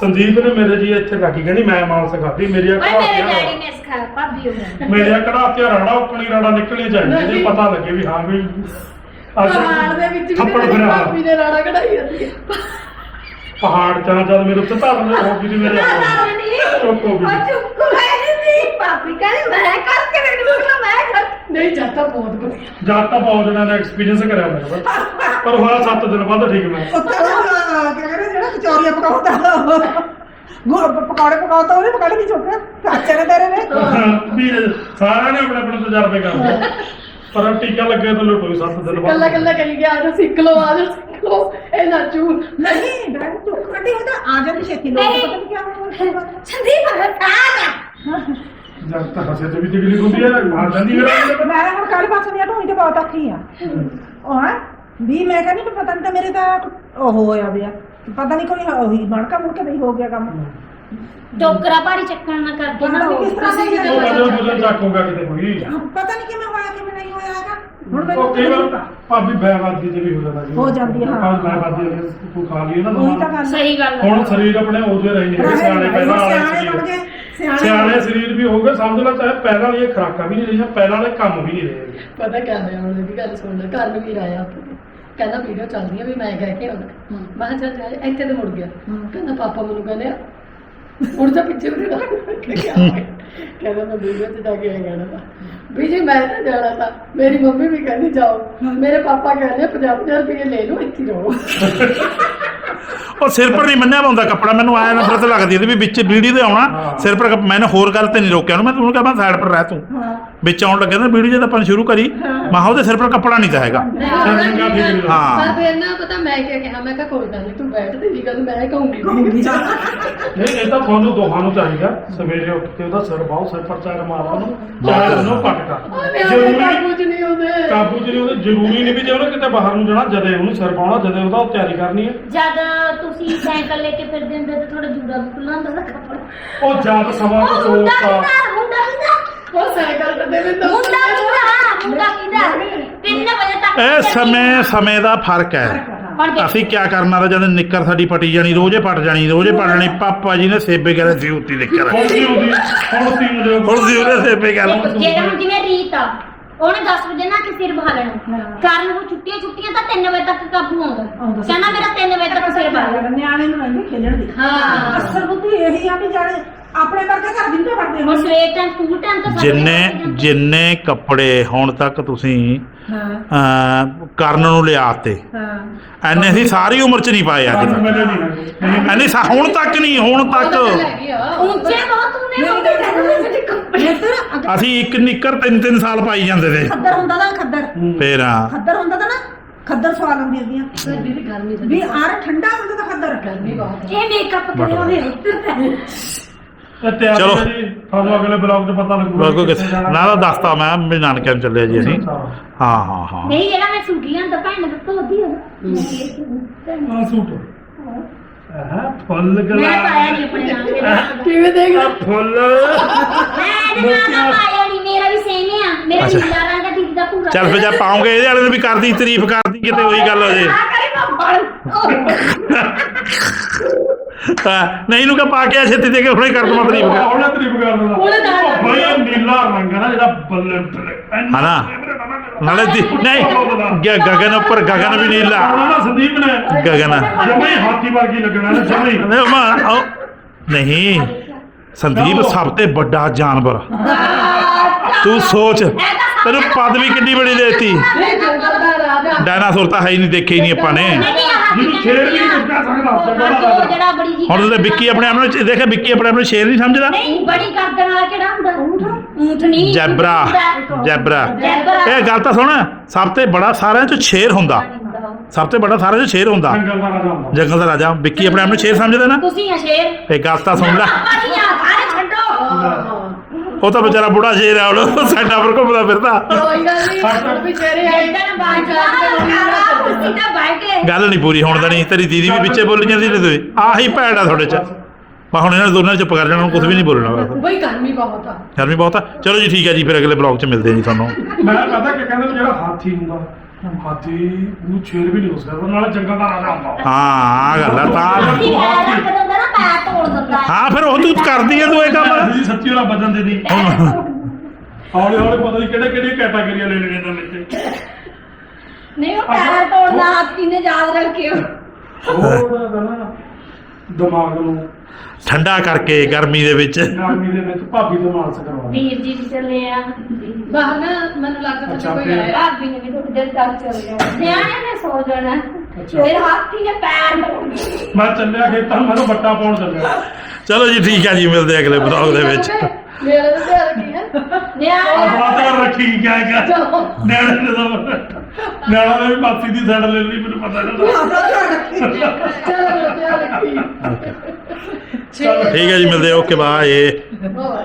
ਸੰਦੀਪ ਨੇ ਮੇਰੇ ਜੀ ਇੱਥੇ ਲੱਗੀ ਕਹਿੰਦੀ ਮੈਂ ਮਾਲਸ ਖਾਦੀ ਮੇਰੀ ਓਏ ਮੇਰੇ ਡੈਡੀ ਨੇ ਸਿਖਾਇਆ ਭਾਬੀ ਉਹ ਮੇਰੇ ਕੜਾ ਤੇ ਰਾੜਾ ਉਕਣੀ ਰਾੜਾ ਨਿਕਲੀ ਜਾਂਦੀ ਜੇ ਪਤਾ ਲੱਗੇ ਵੀ ਹਾਂ ਵੀ ਪਹਾੜ ਦੇ ਵਿੱਚ ਵੀ ਥੱਪੜ ਮੇਰੀ। ਭਾਬੀ ਨੇ ਰਾੜਾ ਕਢਾਈ ਜਾਂਦੀ ਹੈ ਪਹਾੜ ਚਾਹ ਜਦ ਮੇਰੇ ਉੱਤੇ ਧਰ ਲੈ ਹੋ ਗਈ ਮੇਰੇ ਚੁੱਪ ਹੋ ਗਈ। ਚੁੱਪ ਰਹਿ ਸੀ ਪਾਪੀ ਕਹਿੰਦੀ ਮੈਂ ਕਰਕੇ ਮੈਨੂੰ ਬੋਲਣਾ ਮੈਂ ਕਰ ਨਹੀਂ ਜਾਂਦਾ ਬਹੁਤ ਵਧੀਆ। ਜਦ ਤਾਂ ਬਹੁਤ ਜਣਾਂ ਨੇ ਐਕਸਪੀਰੀਅੰਸ ਕਰਿਆ ਕੋਲ ਪਰ ਹੋਇਆ 7 ਦਿਨ ਬਾਅਦ ਠੀਕ ਮੈਂ। ਉਹ ਕੀ ਕਹਿੰਦੇ ਜਿਹੜਾ ਕਚੌਰੀਆਂ ਪਕਾਉਂਦਾ। ਗੁਰ ਪਕੌੜੇ ਪਕਾਉਂਦਾ ਉਹਨੇ ਪਕਾ ਲਈ ਚੁੱਕ ਚਾਚੇ ਨੇ ਤੇਰੇ ਨੇ। ਵੀ ਸਾਰਿਆਂ ਨੇ ਆਪਣੇ ਆਪਣੇ ਤਜਰਬੇ ਕਰਦੇ ਪਰ ਟੀਕਾ ਲੱਗੇ ਤਾਂ ਲੁੱਟ ਹੋਈ 7 ਦਿਨ ਕੱਲਾ ਬਾਅਦ। ਕੱਲਾ ਕਰੀ ਗਿਆ ਆ ਸਿੱਖ ਲੋ ਆ ਸਿੱਖ ਲੋ ਇਹ ਨਾਚੂ ਨਹੀਂ ਡਰ ਚੁੱਕ ਕੱਢੀ ਤਾਂ ਆ ਜਾਂਦੀ ਛੇਤੀ। ਲੋਕ ਪਤਾ ਨਹੀਂ ਕਿਆ ਹੋਇਆ। ਸੰਦੀਪ ਆ ਜਦ ਤੱਕ ਹੱਸੇ ਤੇ ਵੀ ਤਕਲੀਫ ਹੁੰਦੀ ਹੈ ਮਾਰ ਜਾਂਦੀ ਮੇਰਾ ਮੈਂ ਹੁਣ ਕੱਲ ਪਾਸੋਂ ਦੀਆਂ ਢੋਈ ਤੇ ਬਹੁਤ ਔਖੀ ਆ। ਉਹ ਹੈ ਵੀ ਮੈਂ ਕਹਿੰਦੀ ਵੀ ਪਤਾ ਨਹੀਂ ਤਾਂ ਮੇਰੇ ਤਾਂ ਉਹ ਹੋਇਆ ਪਿਆ। ਪਤਾ ਨਹੀਂ ਕੋਈ ਉਹੀ ਬਣਕਾ ਮੁੜ ਕੇ ਨਹੀਂ ਹੋ ਗਿਆ ਕੰਮ। ਡੋਕਰਾ ਭਾਰੀ ਚੱਕਣ ਨਾ ਕਰਕੇ ਪਤਾ ਨਾ ਕਿਸ ਤਰ੍ਹਾਂ ਤੁਸੀਂ ਦਾ ਉਹ ਹੋਇਆ। ਬਦਲ ਬਦਲ ਚੱਕ ਹੋਗਾ ਕਿਤੇ ਕੋਈ। ਪਤਾ ਨਹੀਂ ਕਿਵੇਂ ਹੋਇਆ ਕਿਵੇਂ ਨਹੀਂ ਹੋਇਆ ਹੈਗਾ। ਹੁਣ ਉਹ ਕਈ ਮੈਨੂੰ ਵਾਰ ਭਾਬੀ ਬੈਵਾਦੀ ਤੇ ਵੀ ਹੋ ਜਾਂਦਾ ਜੀ। ਹੋ ਜਾਂਦੀ ਹੈ, ਹਾਂ। ਬੈਵਾਦੀ ਤੂੰ ਖਾ ਲਈ ਨਾ ਉਹੀ ਤਾਂ ਗੱਲ ਹੈ। ਸਹੀ ਗੱਲ ਹੁਣ ਸਰੀਰ ਆਪਣੇ ਉਹਦੇ ਰਹੇ ਨਹੀਂ ਹੈਗੇ, ਸਿਆਣੇ ਪਹਿਲਾਂ ਵਾਲੇ ਸਿਆਣੇ ਬਣ ਗਏ। ਸਿਆਣੇ ਸਰੀਰ ਵੀ ਹੋ ਗਏ ਸਮਝ ਲੈ ਚਾਹੇ ਪਹਿਲਾਂ ਵਾਲੀਆਂ ਖੁਰਾਕਾਂ ਵੀ ਨਹੀਂ ਰਹੀਆਂ ਪਹਿਲਾਂ ਵਾਲੇ ਕੰਮ ਵੀ ਨਹੀਂ ਰਹੇ ਪਤਾ ਕਿਆ ਹੋਇਆ ਹੁਣ ਵੀ ਗੱਲ ਸੁਣ ਲੈ ਘਰ ਨੂੰ ਵੀ ਆਇਆ ਕਹਿੰਦਾ ਵੀਡੀਓ ਚੱਲਦੀ ਆ ਵੀ ਮੈਂ ਕਹਿ ਕੇ ਆਉਣਾ ਮੈਂ ਕਿਹਾ ਚੱਲ ਜਾ ਇੱਥੇ ਤੇ ਮੁੜ ਗਿਆ। ਕਹਿੰਦਾ ਪਾਪਾ ਮੈਨੂੰ ਕਹਿੰਦੇ ਮੁੜ ਜਾ ਪਿੱਛੇ ਵੀ ਕਹਿੰਦਾ ਮੈਂ ਵੀਡੀਓ ਤੇ ਜਾ ਕੇ ਆਇਆ ਨਾ ਵੀ ਜੀ ਮੈਂ ਤਾਂ ਜਾਣਾ ਤਾਂ। ਮੇਰੀ ਮੰਮੀ ਵੀ ਕਹਿੰਦੀ ਜਾਓ। ਮੇਰੇ ਪਾਪਾ ਕਹਿੰਦੇ 50 ਰੁਪਏ ਲੈ ਲਓ ਇੱਥੇ ਰਹੋ। ਉਹ ਸਿਰ ਪਰ ਨਹੀਂ ਮੰਨਿਆ ਪਾਉਂਦਾ ਕੱਪੜਾ। ਮੈਨੂੰ ਆਇਆ ਨਫ਼ਰਤ ਲੱਗਦੀ ਇਹਦੇ ਵੀ ਵਿੱਚ ਵੀਡੀਓ ਤੇ ਆਉਣਾ। ਸਿਰ ਪਰ ਕੱਪ- ਹੋਰ ਗੱਲ ਤੇ ਨਹੀਂ ਰੋਕਿਆ ਉਹਨੂੰ। ਮੈਂ ਤੁਹਾਨੂੰ ਕਿਹਾ ਮੈਂ ਸਾਈਡ ਪਰ ਰਹਿ ਤੂੰ। ਵਿੱਚ ਆਉਣ ਲੱਗਿਆ ਨਾ ਵੀਡੀਓ ਜਦ ਆਪਾਂ ਨੇ ਸ਼ੁਰੂ ਕਰੀ। ਮੈਂ ਕਿਹਾ ਉਹਦੇ ਸਿਰ ਪਰ ਕੱਪੜਾ ਨਹੀਂ ਤਾਂ ਹੈਗਾ। ਚੰਗਾ ਠੀਕ ਨਹੀਂ ਹਾਂ। ਪਰ ਫਿਰ ਨਾ ਪਤਾ ਮੈਂ ਕਿਹਾ ਕਿਹਾ? ਮੈਂ ਕਿਹਾ ਕੋਈ ਗੱਲ ਨਹੀਂ ਤੂੰ ਬੈਠ ਤੇਰੀ ਗੱਲ ਮੈਂ ਕਹੂੰਗੀ ਨਹੀਂ ਇਹ ਤਾਂ ਤੁਹਾਨੂੰ ਦੋਹਾਂ ਨੂੰ ਚਾਹੀਦਾ। ਸਵੇਰੇ ਉੱਠ ਕੇ ਉਹਦਾ ਸਿਰ ਬਾਹੂ ਸਿਰ ਪਰ ਚਾਰ ਮਾਰਦਾ ਉਹਨੂੰ। ਚਾਹੇ ਉਹਨੂੰ ਪਟਕਾ ਮੈਂ ਜ਼ਰੂਰੀ ਕਾਬੂ ਚ ਨਹੀਂ ਹੁੰਦੇ ਕਾਬੂ ਚ ਨਹੀਂ ਉਹਦੇ ਜ਼ਰੂਰੀ ਨਹੀਂ ਵੀ ਜੇ ਉਹਨੇ ਕਿਤੇ ਬਾਹਰ ਨੂੰ ਜਾਣਾ ਜਦੇ ਉਹਨੂੰ ਸਿਰ ਪਾਉਣਾ ਜਦੇ ਉਹਦਾ ਉਹ ਤਿਆਰੀ ਕਰਨੀ ਹੈ ਜਦ ਤੁਸੀਂ ਸਾਈਕਲ ਲੈ ਕੇ ਫਿਰਦੇ ਹੁੰਦੇ ਤਾਂ ਥੋੜਾ ਜੂੜਾ ਵੀ ਖੁੱਲਾ ਹੁੰਦਾ ਸੀ। ਕੱਪੜਾ ਉਹ ਜਦ ਸਮਾਂ ਉਹ ਤੋਂ ਮੁੰਡਾ ਸੋਚਦਾ ਕਿਹਦਾ ਮੁੰਡਾ ਕਿਹਦਾ ਉਹ ਸਾਈਕਲ ਤੇ ਦੇ ਦਿੰਦਾ ਮੁੰਡਾ ਕਿਹਦਾ ਮੁੰਡਾ ਕਿਹਦਾ? 3 ਵਜੇ ਤੱਕ ਇਹ ਸਮੇਂ ਸਮੇਂ ਦਾ ਫ਼ਰਕ ਹੈ। ਹੁਣ ਦੇਖ, ਅਸੀਂ ਕੀ ਕਰਨਾ ਤਾਂ ਜਦ ਨਿੱਕਰ ਸਾਡੀ ਪਟੀ ਜਾਣੀ ਰੋਜ਼ੇ ਪਟ ਜਾਣੀ ਰੋਜ਼ੇ ਪਟ ਜਾਣੀ ਪਾਪਾ ਜੀ ਨੇ ਸੇਬੇ ਕਹਿੰਦੇ ਸੀ ਉੱਤੀ ਨਿੱਕਰ ਹੁਣ ਦੀ ਉਹਦੀ ਹੁਣ ਤੀ ਨੂੰ ਦੇ ਹੁਣ ਸੀ ਉਹਨੇ ਸੇਬੇ ਕਹਿੰਦੇ ਦੇਖੋ, ਜਿਹੜਾ ਹੁਣ ਜਿਵੇਂ ਰੀਤ ਆ ਉਹਨੇ 10 ਵਜੇ ਨਾ ਕਿ ਸਿਰ ਬਹਾ ਲੈਣਾ। ਕਾਰਨ ਉਹ ਛੁੱਟੀਆਂ ਛੁੱਟੀਆਂ ਤਾਂ 3 ਵਜੇ ਤੱਕ ਕਾਬੂ ਆਉਂਦਾ। ਆਉਂਦਾ ਸੀ। ਕਹਿੰਦਾ ਮੇਰਾ 3 ਵਜੇ ਤੱਕ ਸਿਰ ਬਹਾ ਲੈਣਾ। ਨਿਆਣੇ ਨੂੰ ਨਹੀਂ ਖੇਲਣ ਦੀ। ਹਾਂ। ਅਸਲ ਬੁੱਧੀ ਇਹੀ ਆ ਵੀ ਜਾਣੇ ਆਪਣੇ ਕਰਕੇ ਘਰ ਦੀ ਵੀ ਪੜਦੇ ਹੁਣ ਸਵੇਰ ਟਾਈਮ ਸਕੂਲ ਟਾਈਮ ਤਾਂ ਸਾਰੇ ਜਿੰਨੇ। ਜਿੰਨੇ ਕੱਪੜੇ ਹੁਣ ਤੱਕ ਤੁਸੀਂ ਹਾਂ। ਕਰਨ ਨੂੰ ਲਿਆਤੇ ਹਾਂ। ਐਨੇ ਅਸੀਂ ਸਾਰੀ ਉਮਰ ਚ ਨਹੀਂ ਪਾਏ ਅੱਜ ਤੱਕ। ਐਨੇ ਸਾ- ਹੁਣ ਤੱਕ ਨਹੀਂ ਹੁਣ ਤੱਕ। ਉੱਚੇ ਬਹੁਤ ਉਹਨੇ ਨਹੀਂ, ਕਹਿੰਦੇ ਅਗਰ ਅਸੀਂ ਇੱਕ ਨਿੱਕਰ ਤਿੰਨ ਤਿੰਨ ਸਾਲ ਪਾਈ ਜਾਂਦੇ ਤੇ। ਖੱਦਰ ਹੁੰਦਾ ਤਾਂ ਖੱਦਰ। ਫੇਰ ਹਾਂ। ਖੱਦਰ ਹੁੰਦਾ ਤਾਂ ਨਾ ਖੱਦਰ ਸਵਾ ਲੈਂਦੀ ਹੁੰਦੀਆਂ ਵੀ ਆਰ ਠੰਡਾ ਹੁੰਦਾ ਤਾਂ ਖੱਦਰ। ਗਰਮੀ ਬਹੁਤ ਇਹ ਮੇਕਅਪ ਕਰੇ ਉਹਨੇ ਉੱਤਰ ਤੇ। ਚਲੋ। ਹੈ ਤੁਹਾਨੂੰ ਅਗਲੇ ਬਲੌਗ 'ਚ ਪਤਾ ਲੱਗੂਗਾ ਬਾਕੋ ਕਿੱਥੇ ਜਾਣਾ। ਨਾ ਤਾਂ ਦੱਸਤਾ ਮੈਂ ਮੇਰੇ ਨਾਨਕਿਆਂ ਨੂੰ ਚੱਲੇ ਜੀ ਅਸੀਂ। ਹਾਂ ਹਾਂ ਹਾਂ ਹਾਂ। ਨਹੀਂ ਜਿਹੜਾ ਮੈਂ ਸੂਟ ਲਿਆਂਦਾ ਭੈਣ ਉਹਦੀ ਉਹ ਆਹ ਸੂਟ। ਆਹ ਫੁੱਲ ਗਲਾ। ਮੈਂ ਪਾਇਆ ਨਹੀਂ ਆਪਣੇ ਨਾਲ ਨਾਲ। ਕਿਵੇਂ ਦੇਖਦਾ ਫੁੱਲ। ਮੈਂ ਇਹਦੇ ਨਾਲ ਦਾ ਪਾਇਆ ਨਹੀਂ ਮੇਰਾ ਵੀ ਸੇਮ ਆ। ਮੇਰਾ ਅੱਛਾ। ਨੀਲਾ ਰੰਗ ਦਾ ਦੀਦੀ ਦਾ ਪੂਰਾ ਚੱਲ ਫਿਰ ਜੇ ਪਾਉਂਗੇ ਇਹਦੇ ਵਾਲੇ ਨੂੰ ਵੀ ਕਰਦੀ ਤਾਰੀਫ ਕਰਦੀ ਕਿਤੇ ਉਹੀ ਗੱਲ ਹੋ ਜੇ। ਆ ਕਰੀ ਮੈਂ ਹਾਂ, ਨਹੀਂ ਇਹਨੂੰ ਕਹ ਪਾ ਕੇ ਆ ਛੇਤੀ ਦੇ ਕੇ ਹੁਣੇ ਕਰ ਦਵਾਂ ਤਾਰੀਫ ਕਰ। ਉਹਨੇ ਤਾਰੀਫ ਕਰ ਦਿੰਦਾ। ਉਹਨੇ ਤਾਂ- ਉਹ ਬਈ ਇਹ ਨੀਲਾ ਰੰਗ ਹੈ ਨਾ ਜਿਹੜਾ ਬੱਲੇ ਬੱਲੇ ਇੰਨਾ ਹਨਾ? favorite ਆ ਨਾ ਮੇਰਾ। ਨਾਲੇ ਦੀ ਨਹੀਂ ਗ- ਗਗਨ ਉੱਪਰ ਗਗਨ ਵੀ ਨੀਲਾ। ਉਹਨਾਂ ਨਾ ਸੰਦੀਪ ਨੇ। ਗਗਨ। ਜਮੇ ਹਾਥੀ ਵਰਗੀ ਲੱਗਣਾ ਨਾ ਜਮੇ ਨਹੀਂ ਮਾਂ ਨਹੀਂ ਸੰਦੀਪ ਸਭ ਤੋਂ ਵੱਡਾ ਜਾਨਵਰ। ਤੂੰ ਸੋਚ। ਤੈਨੂੰ ਪਦਵੀ ਕਿੰਨੀ ਬੜੀ ਦੇਤੀ? ਡਾਇਨਾਸੌਰ ਤਾਂ ਹੈ ਹੀ ਨਹੀਂ ਦੇਖੇ ਹੀ ਨਹੀਂ ਆਪਾਂ ਨੇ। ਸ਼ੇਰ ਵੀ ਸਕਦਾ। ਜਿਹੜਾ ਬੜੀ ਜੀ ਹੁਣ ਤੇ ਵਿੱਕੀ ਆਪਣੇ ਆਪ ਨੂੰ ਦੇਖਿਆ ਵਿੱਕੀ ਆਪਣੇ ਆਪ ਨੂੰ ਸ਼ੇਰ ਨਹੀਂ ਸਮਝਦਾ? ਨਹੀਂ ਬੜੀ ਗਰਦਨ ਵਾਲਾ ਕਿਹੜਾ ਹੁੰਦਾ? ਊਂਠ? ਊਂਠ ਨਹੀਂ। Zebra zebra. ਇਹ ਗੱਲ ਤਾਂ ਸੁਣ ਸਭ ਤੋਂ ਬੜਾ ਸਾਰਿਆਂ ਚੋਂ ਸ਼ੇਰ ਹੁੰਦਾ। ਸਭ ਤੋਂ ਬੜਾ ਸਾਰਿਆਂ ਚੋਂ ਸ਼ੇਰ ਹੁੰਦਾ। ਜੰਗਲ ਦਾ ਰਾਜਾ ਹੁੰਦਾ। ਜੰਗਲ ਦਾ ਰਾਜਾ। ਵਿੱਕੀ ਆਪਣੇ ਆਪ ਨੂੰ ਸ਼ੇਰ ਸਮਝਦਾ ਨਾ। ਤੁਸੀਂ ਆ ਸ਼ੇਰ। ਇਹ ਗੱਲ ਤਾਂ ਸੁਣ ਲੈ। ਉਹ ਤਾਂ ਵਿਚਾਰਾ ਬੁੜਾ ਸ਼ੇਰ ਆ ਉਹ ਸਾਡਾ ਪਰ ਘੁੰਮਦਾ ਫਿਰਦਾ। ਕੋਈ ਗੱਲ ਨਹੀਂ ਹੁਣ ਵੀ ਚਿਹਰੇ ਆਏ। ਤਾਂ ਗੱਲ ਨਹੀਂ ਪੂਰੀ ਹੋਣ ਦੇਣੀ ਤੇਰੀ ਦੀਦੀ ਵੀ ਵਿੱਚੇ ਬੋਲੀ ਜਾਂਦੀ ਨੇ ਤੁਸੀਂ ਆਹੀ ਭੈੜ ਆ ਤੁਹਾਡੇ ਚ। ਮੈਂ ਹੁਣ ਇਹਨਾਂ ਨੂੰ ਦੋਨਾਂ ਨੂੰ ਚੁੱਪ ਕਰ ਜਾਣਾ ਕੁਝ ਵੀ ਨਹੀਂ ਬੋਲਣਾ ਬਸ ਬਈ ਗਰਮੀ ਬਹੁਤ ਆ। ਗਰਮੀ ਬਹੁਤ ਆ। ਚਲੋ ਜੀ ਠੀਕ ਹੈ ਜੀ ਫਿਰ ਅਗਲੇ ਬਲੌਗ 'ਚ ਮਿਲਦੇ ਹਾਂ ਜੀ ਤੁਹਾਨੂੰ। ਮੈਂ ਪਤਾ ਕਿ ਕਹਿੰਦੇ ਜਿਹੜਾ ਹਾਥੀ ਹੁੰਦਾ ਹਾਥੀ ਨੂੰ ਸ਼ੇਰ ਵੀ ਨਹੀਂ ਹੋ ਸਕਦਾ ਨਾਲੇ ਜੰਗਲ ਦਾ ਰਾਜਾ ਹੁੰਦਾ ਹਾਂ ਆ ਗੱਲ ਆ ਤਾਂ ਅਸੀਂ ਪੈਰ ਰੱਖ ਦਿੰਦਾ ਨਾ ਪੈਰ ਤੋੜ ਦਿੰਦਾ। ਹੈ। ਹਾਂ ਫਿਰ ਉਹ ਤੂੰ ਕਰਦੀ ਹੈ ਤੂੰ ਇਹ ਕੰਮ। ਜੀ ਸੱਚੀ ਵਾਲਾ ਵਜਨ ਦੇ ਦੀ ਹੌਲੀ ਹੌਲੀ ਪਤਾ ਨਹੀਂ ਕਿਹੜੇ ਕਿਹੜੀ ਕੈਟਾਗਰੀਆਂ ਲੈ ਲੈਣੀਆਂ ਤਾਂ ਵਿੱਚ ਨਹੀਂ ਉਹ ਪੈਰ ਤੋੜਨਾ ਹਾਥੀ ਨੇ ਯਾਦ ਰੱਖਿਓ ਥੋੜਾ ਜਿਹਾ ਨਾ ਦਿਮਾਗ ਨੂੰ ਠੰਡਾ ਕਰਕੇ ਗਰਮੀ ਦੇ ਵਿੱਚ। ਗਰਮੀ ਦੇ ਵਿੱਚ ਭਾਬੀ ਤੋਂ ਮਾਲਸ਼ ਕਰਵਾ ਵੀਰ ਜੀ ਵੀ ਚੱਲੇ ਆ। ਬਾਹਰ ਨਾ ਮੈਨੂੰ ਲੱਗਦਾ ਅੱਛਾ, ਕੋਈ ਫਿਰ- ਆਇਆ। ਭਾਬੀ ਨੇ ਵੀ ਥੋੜੀ ਦੇਰ ਤੱਕ ਚੱਲ ਜਾਣਾ ਨਿਆਣੇ ਨੇ ਸੋ ਜਾਣਾ। ਅੱਛਾ। ਫਿਰ ਹਾਥੀ ਨੇ ਪੈਰ ਮੈਂ ਚੱਲਿਆ ਖੇਤਾਂ ਮੈਨੂੰ ਬੱਟਾ ਪਾਉਣ ਚੱਲਿਆ। ਚਲੋ ਜੀ ਠੀਕ ਹੈ ਜੀ ਮਿਲਦੇ ਆ ਅਗਲੇ ਬਲੌਗ ਦੇ ਵਿੱਚ। ਮੇਰੇ ਤੇ ਧਿਆਨ ਰੱਖੀ ਹੈ ਨਿਆਣੇ ਧਿਆਨ ਰੱਖੀ ਕਿਆ ਹੈਗਾ। ਚਲੋ। ਨਿਆਣੇ ਦੇ ਤਾਂ ਨਿਆਣਾ ਨੇ ਵੀ ਮਾਸੀ ਦੀ ਸਾਈਡ ਲੈ ਲਈ ਮੈਨੂੰ ਪਤਾ ਚਲੋ ਠੀਕ। ਹੈ ਜੀ ਮਿਲਦੇ ਓਕੇ ਬਾਏ। ਬਾਏ।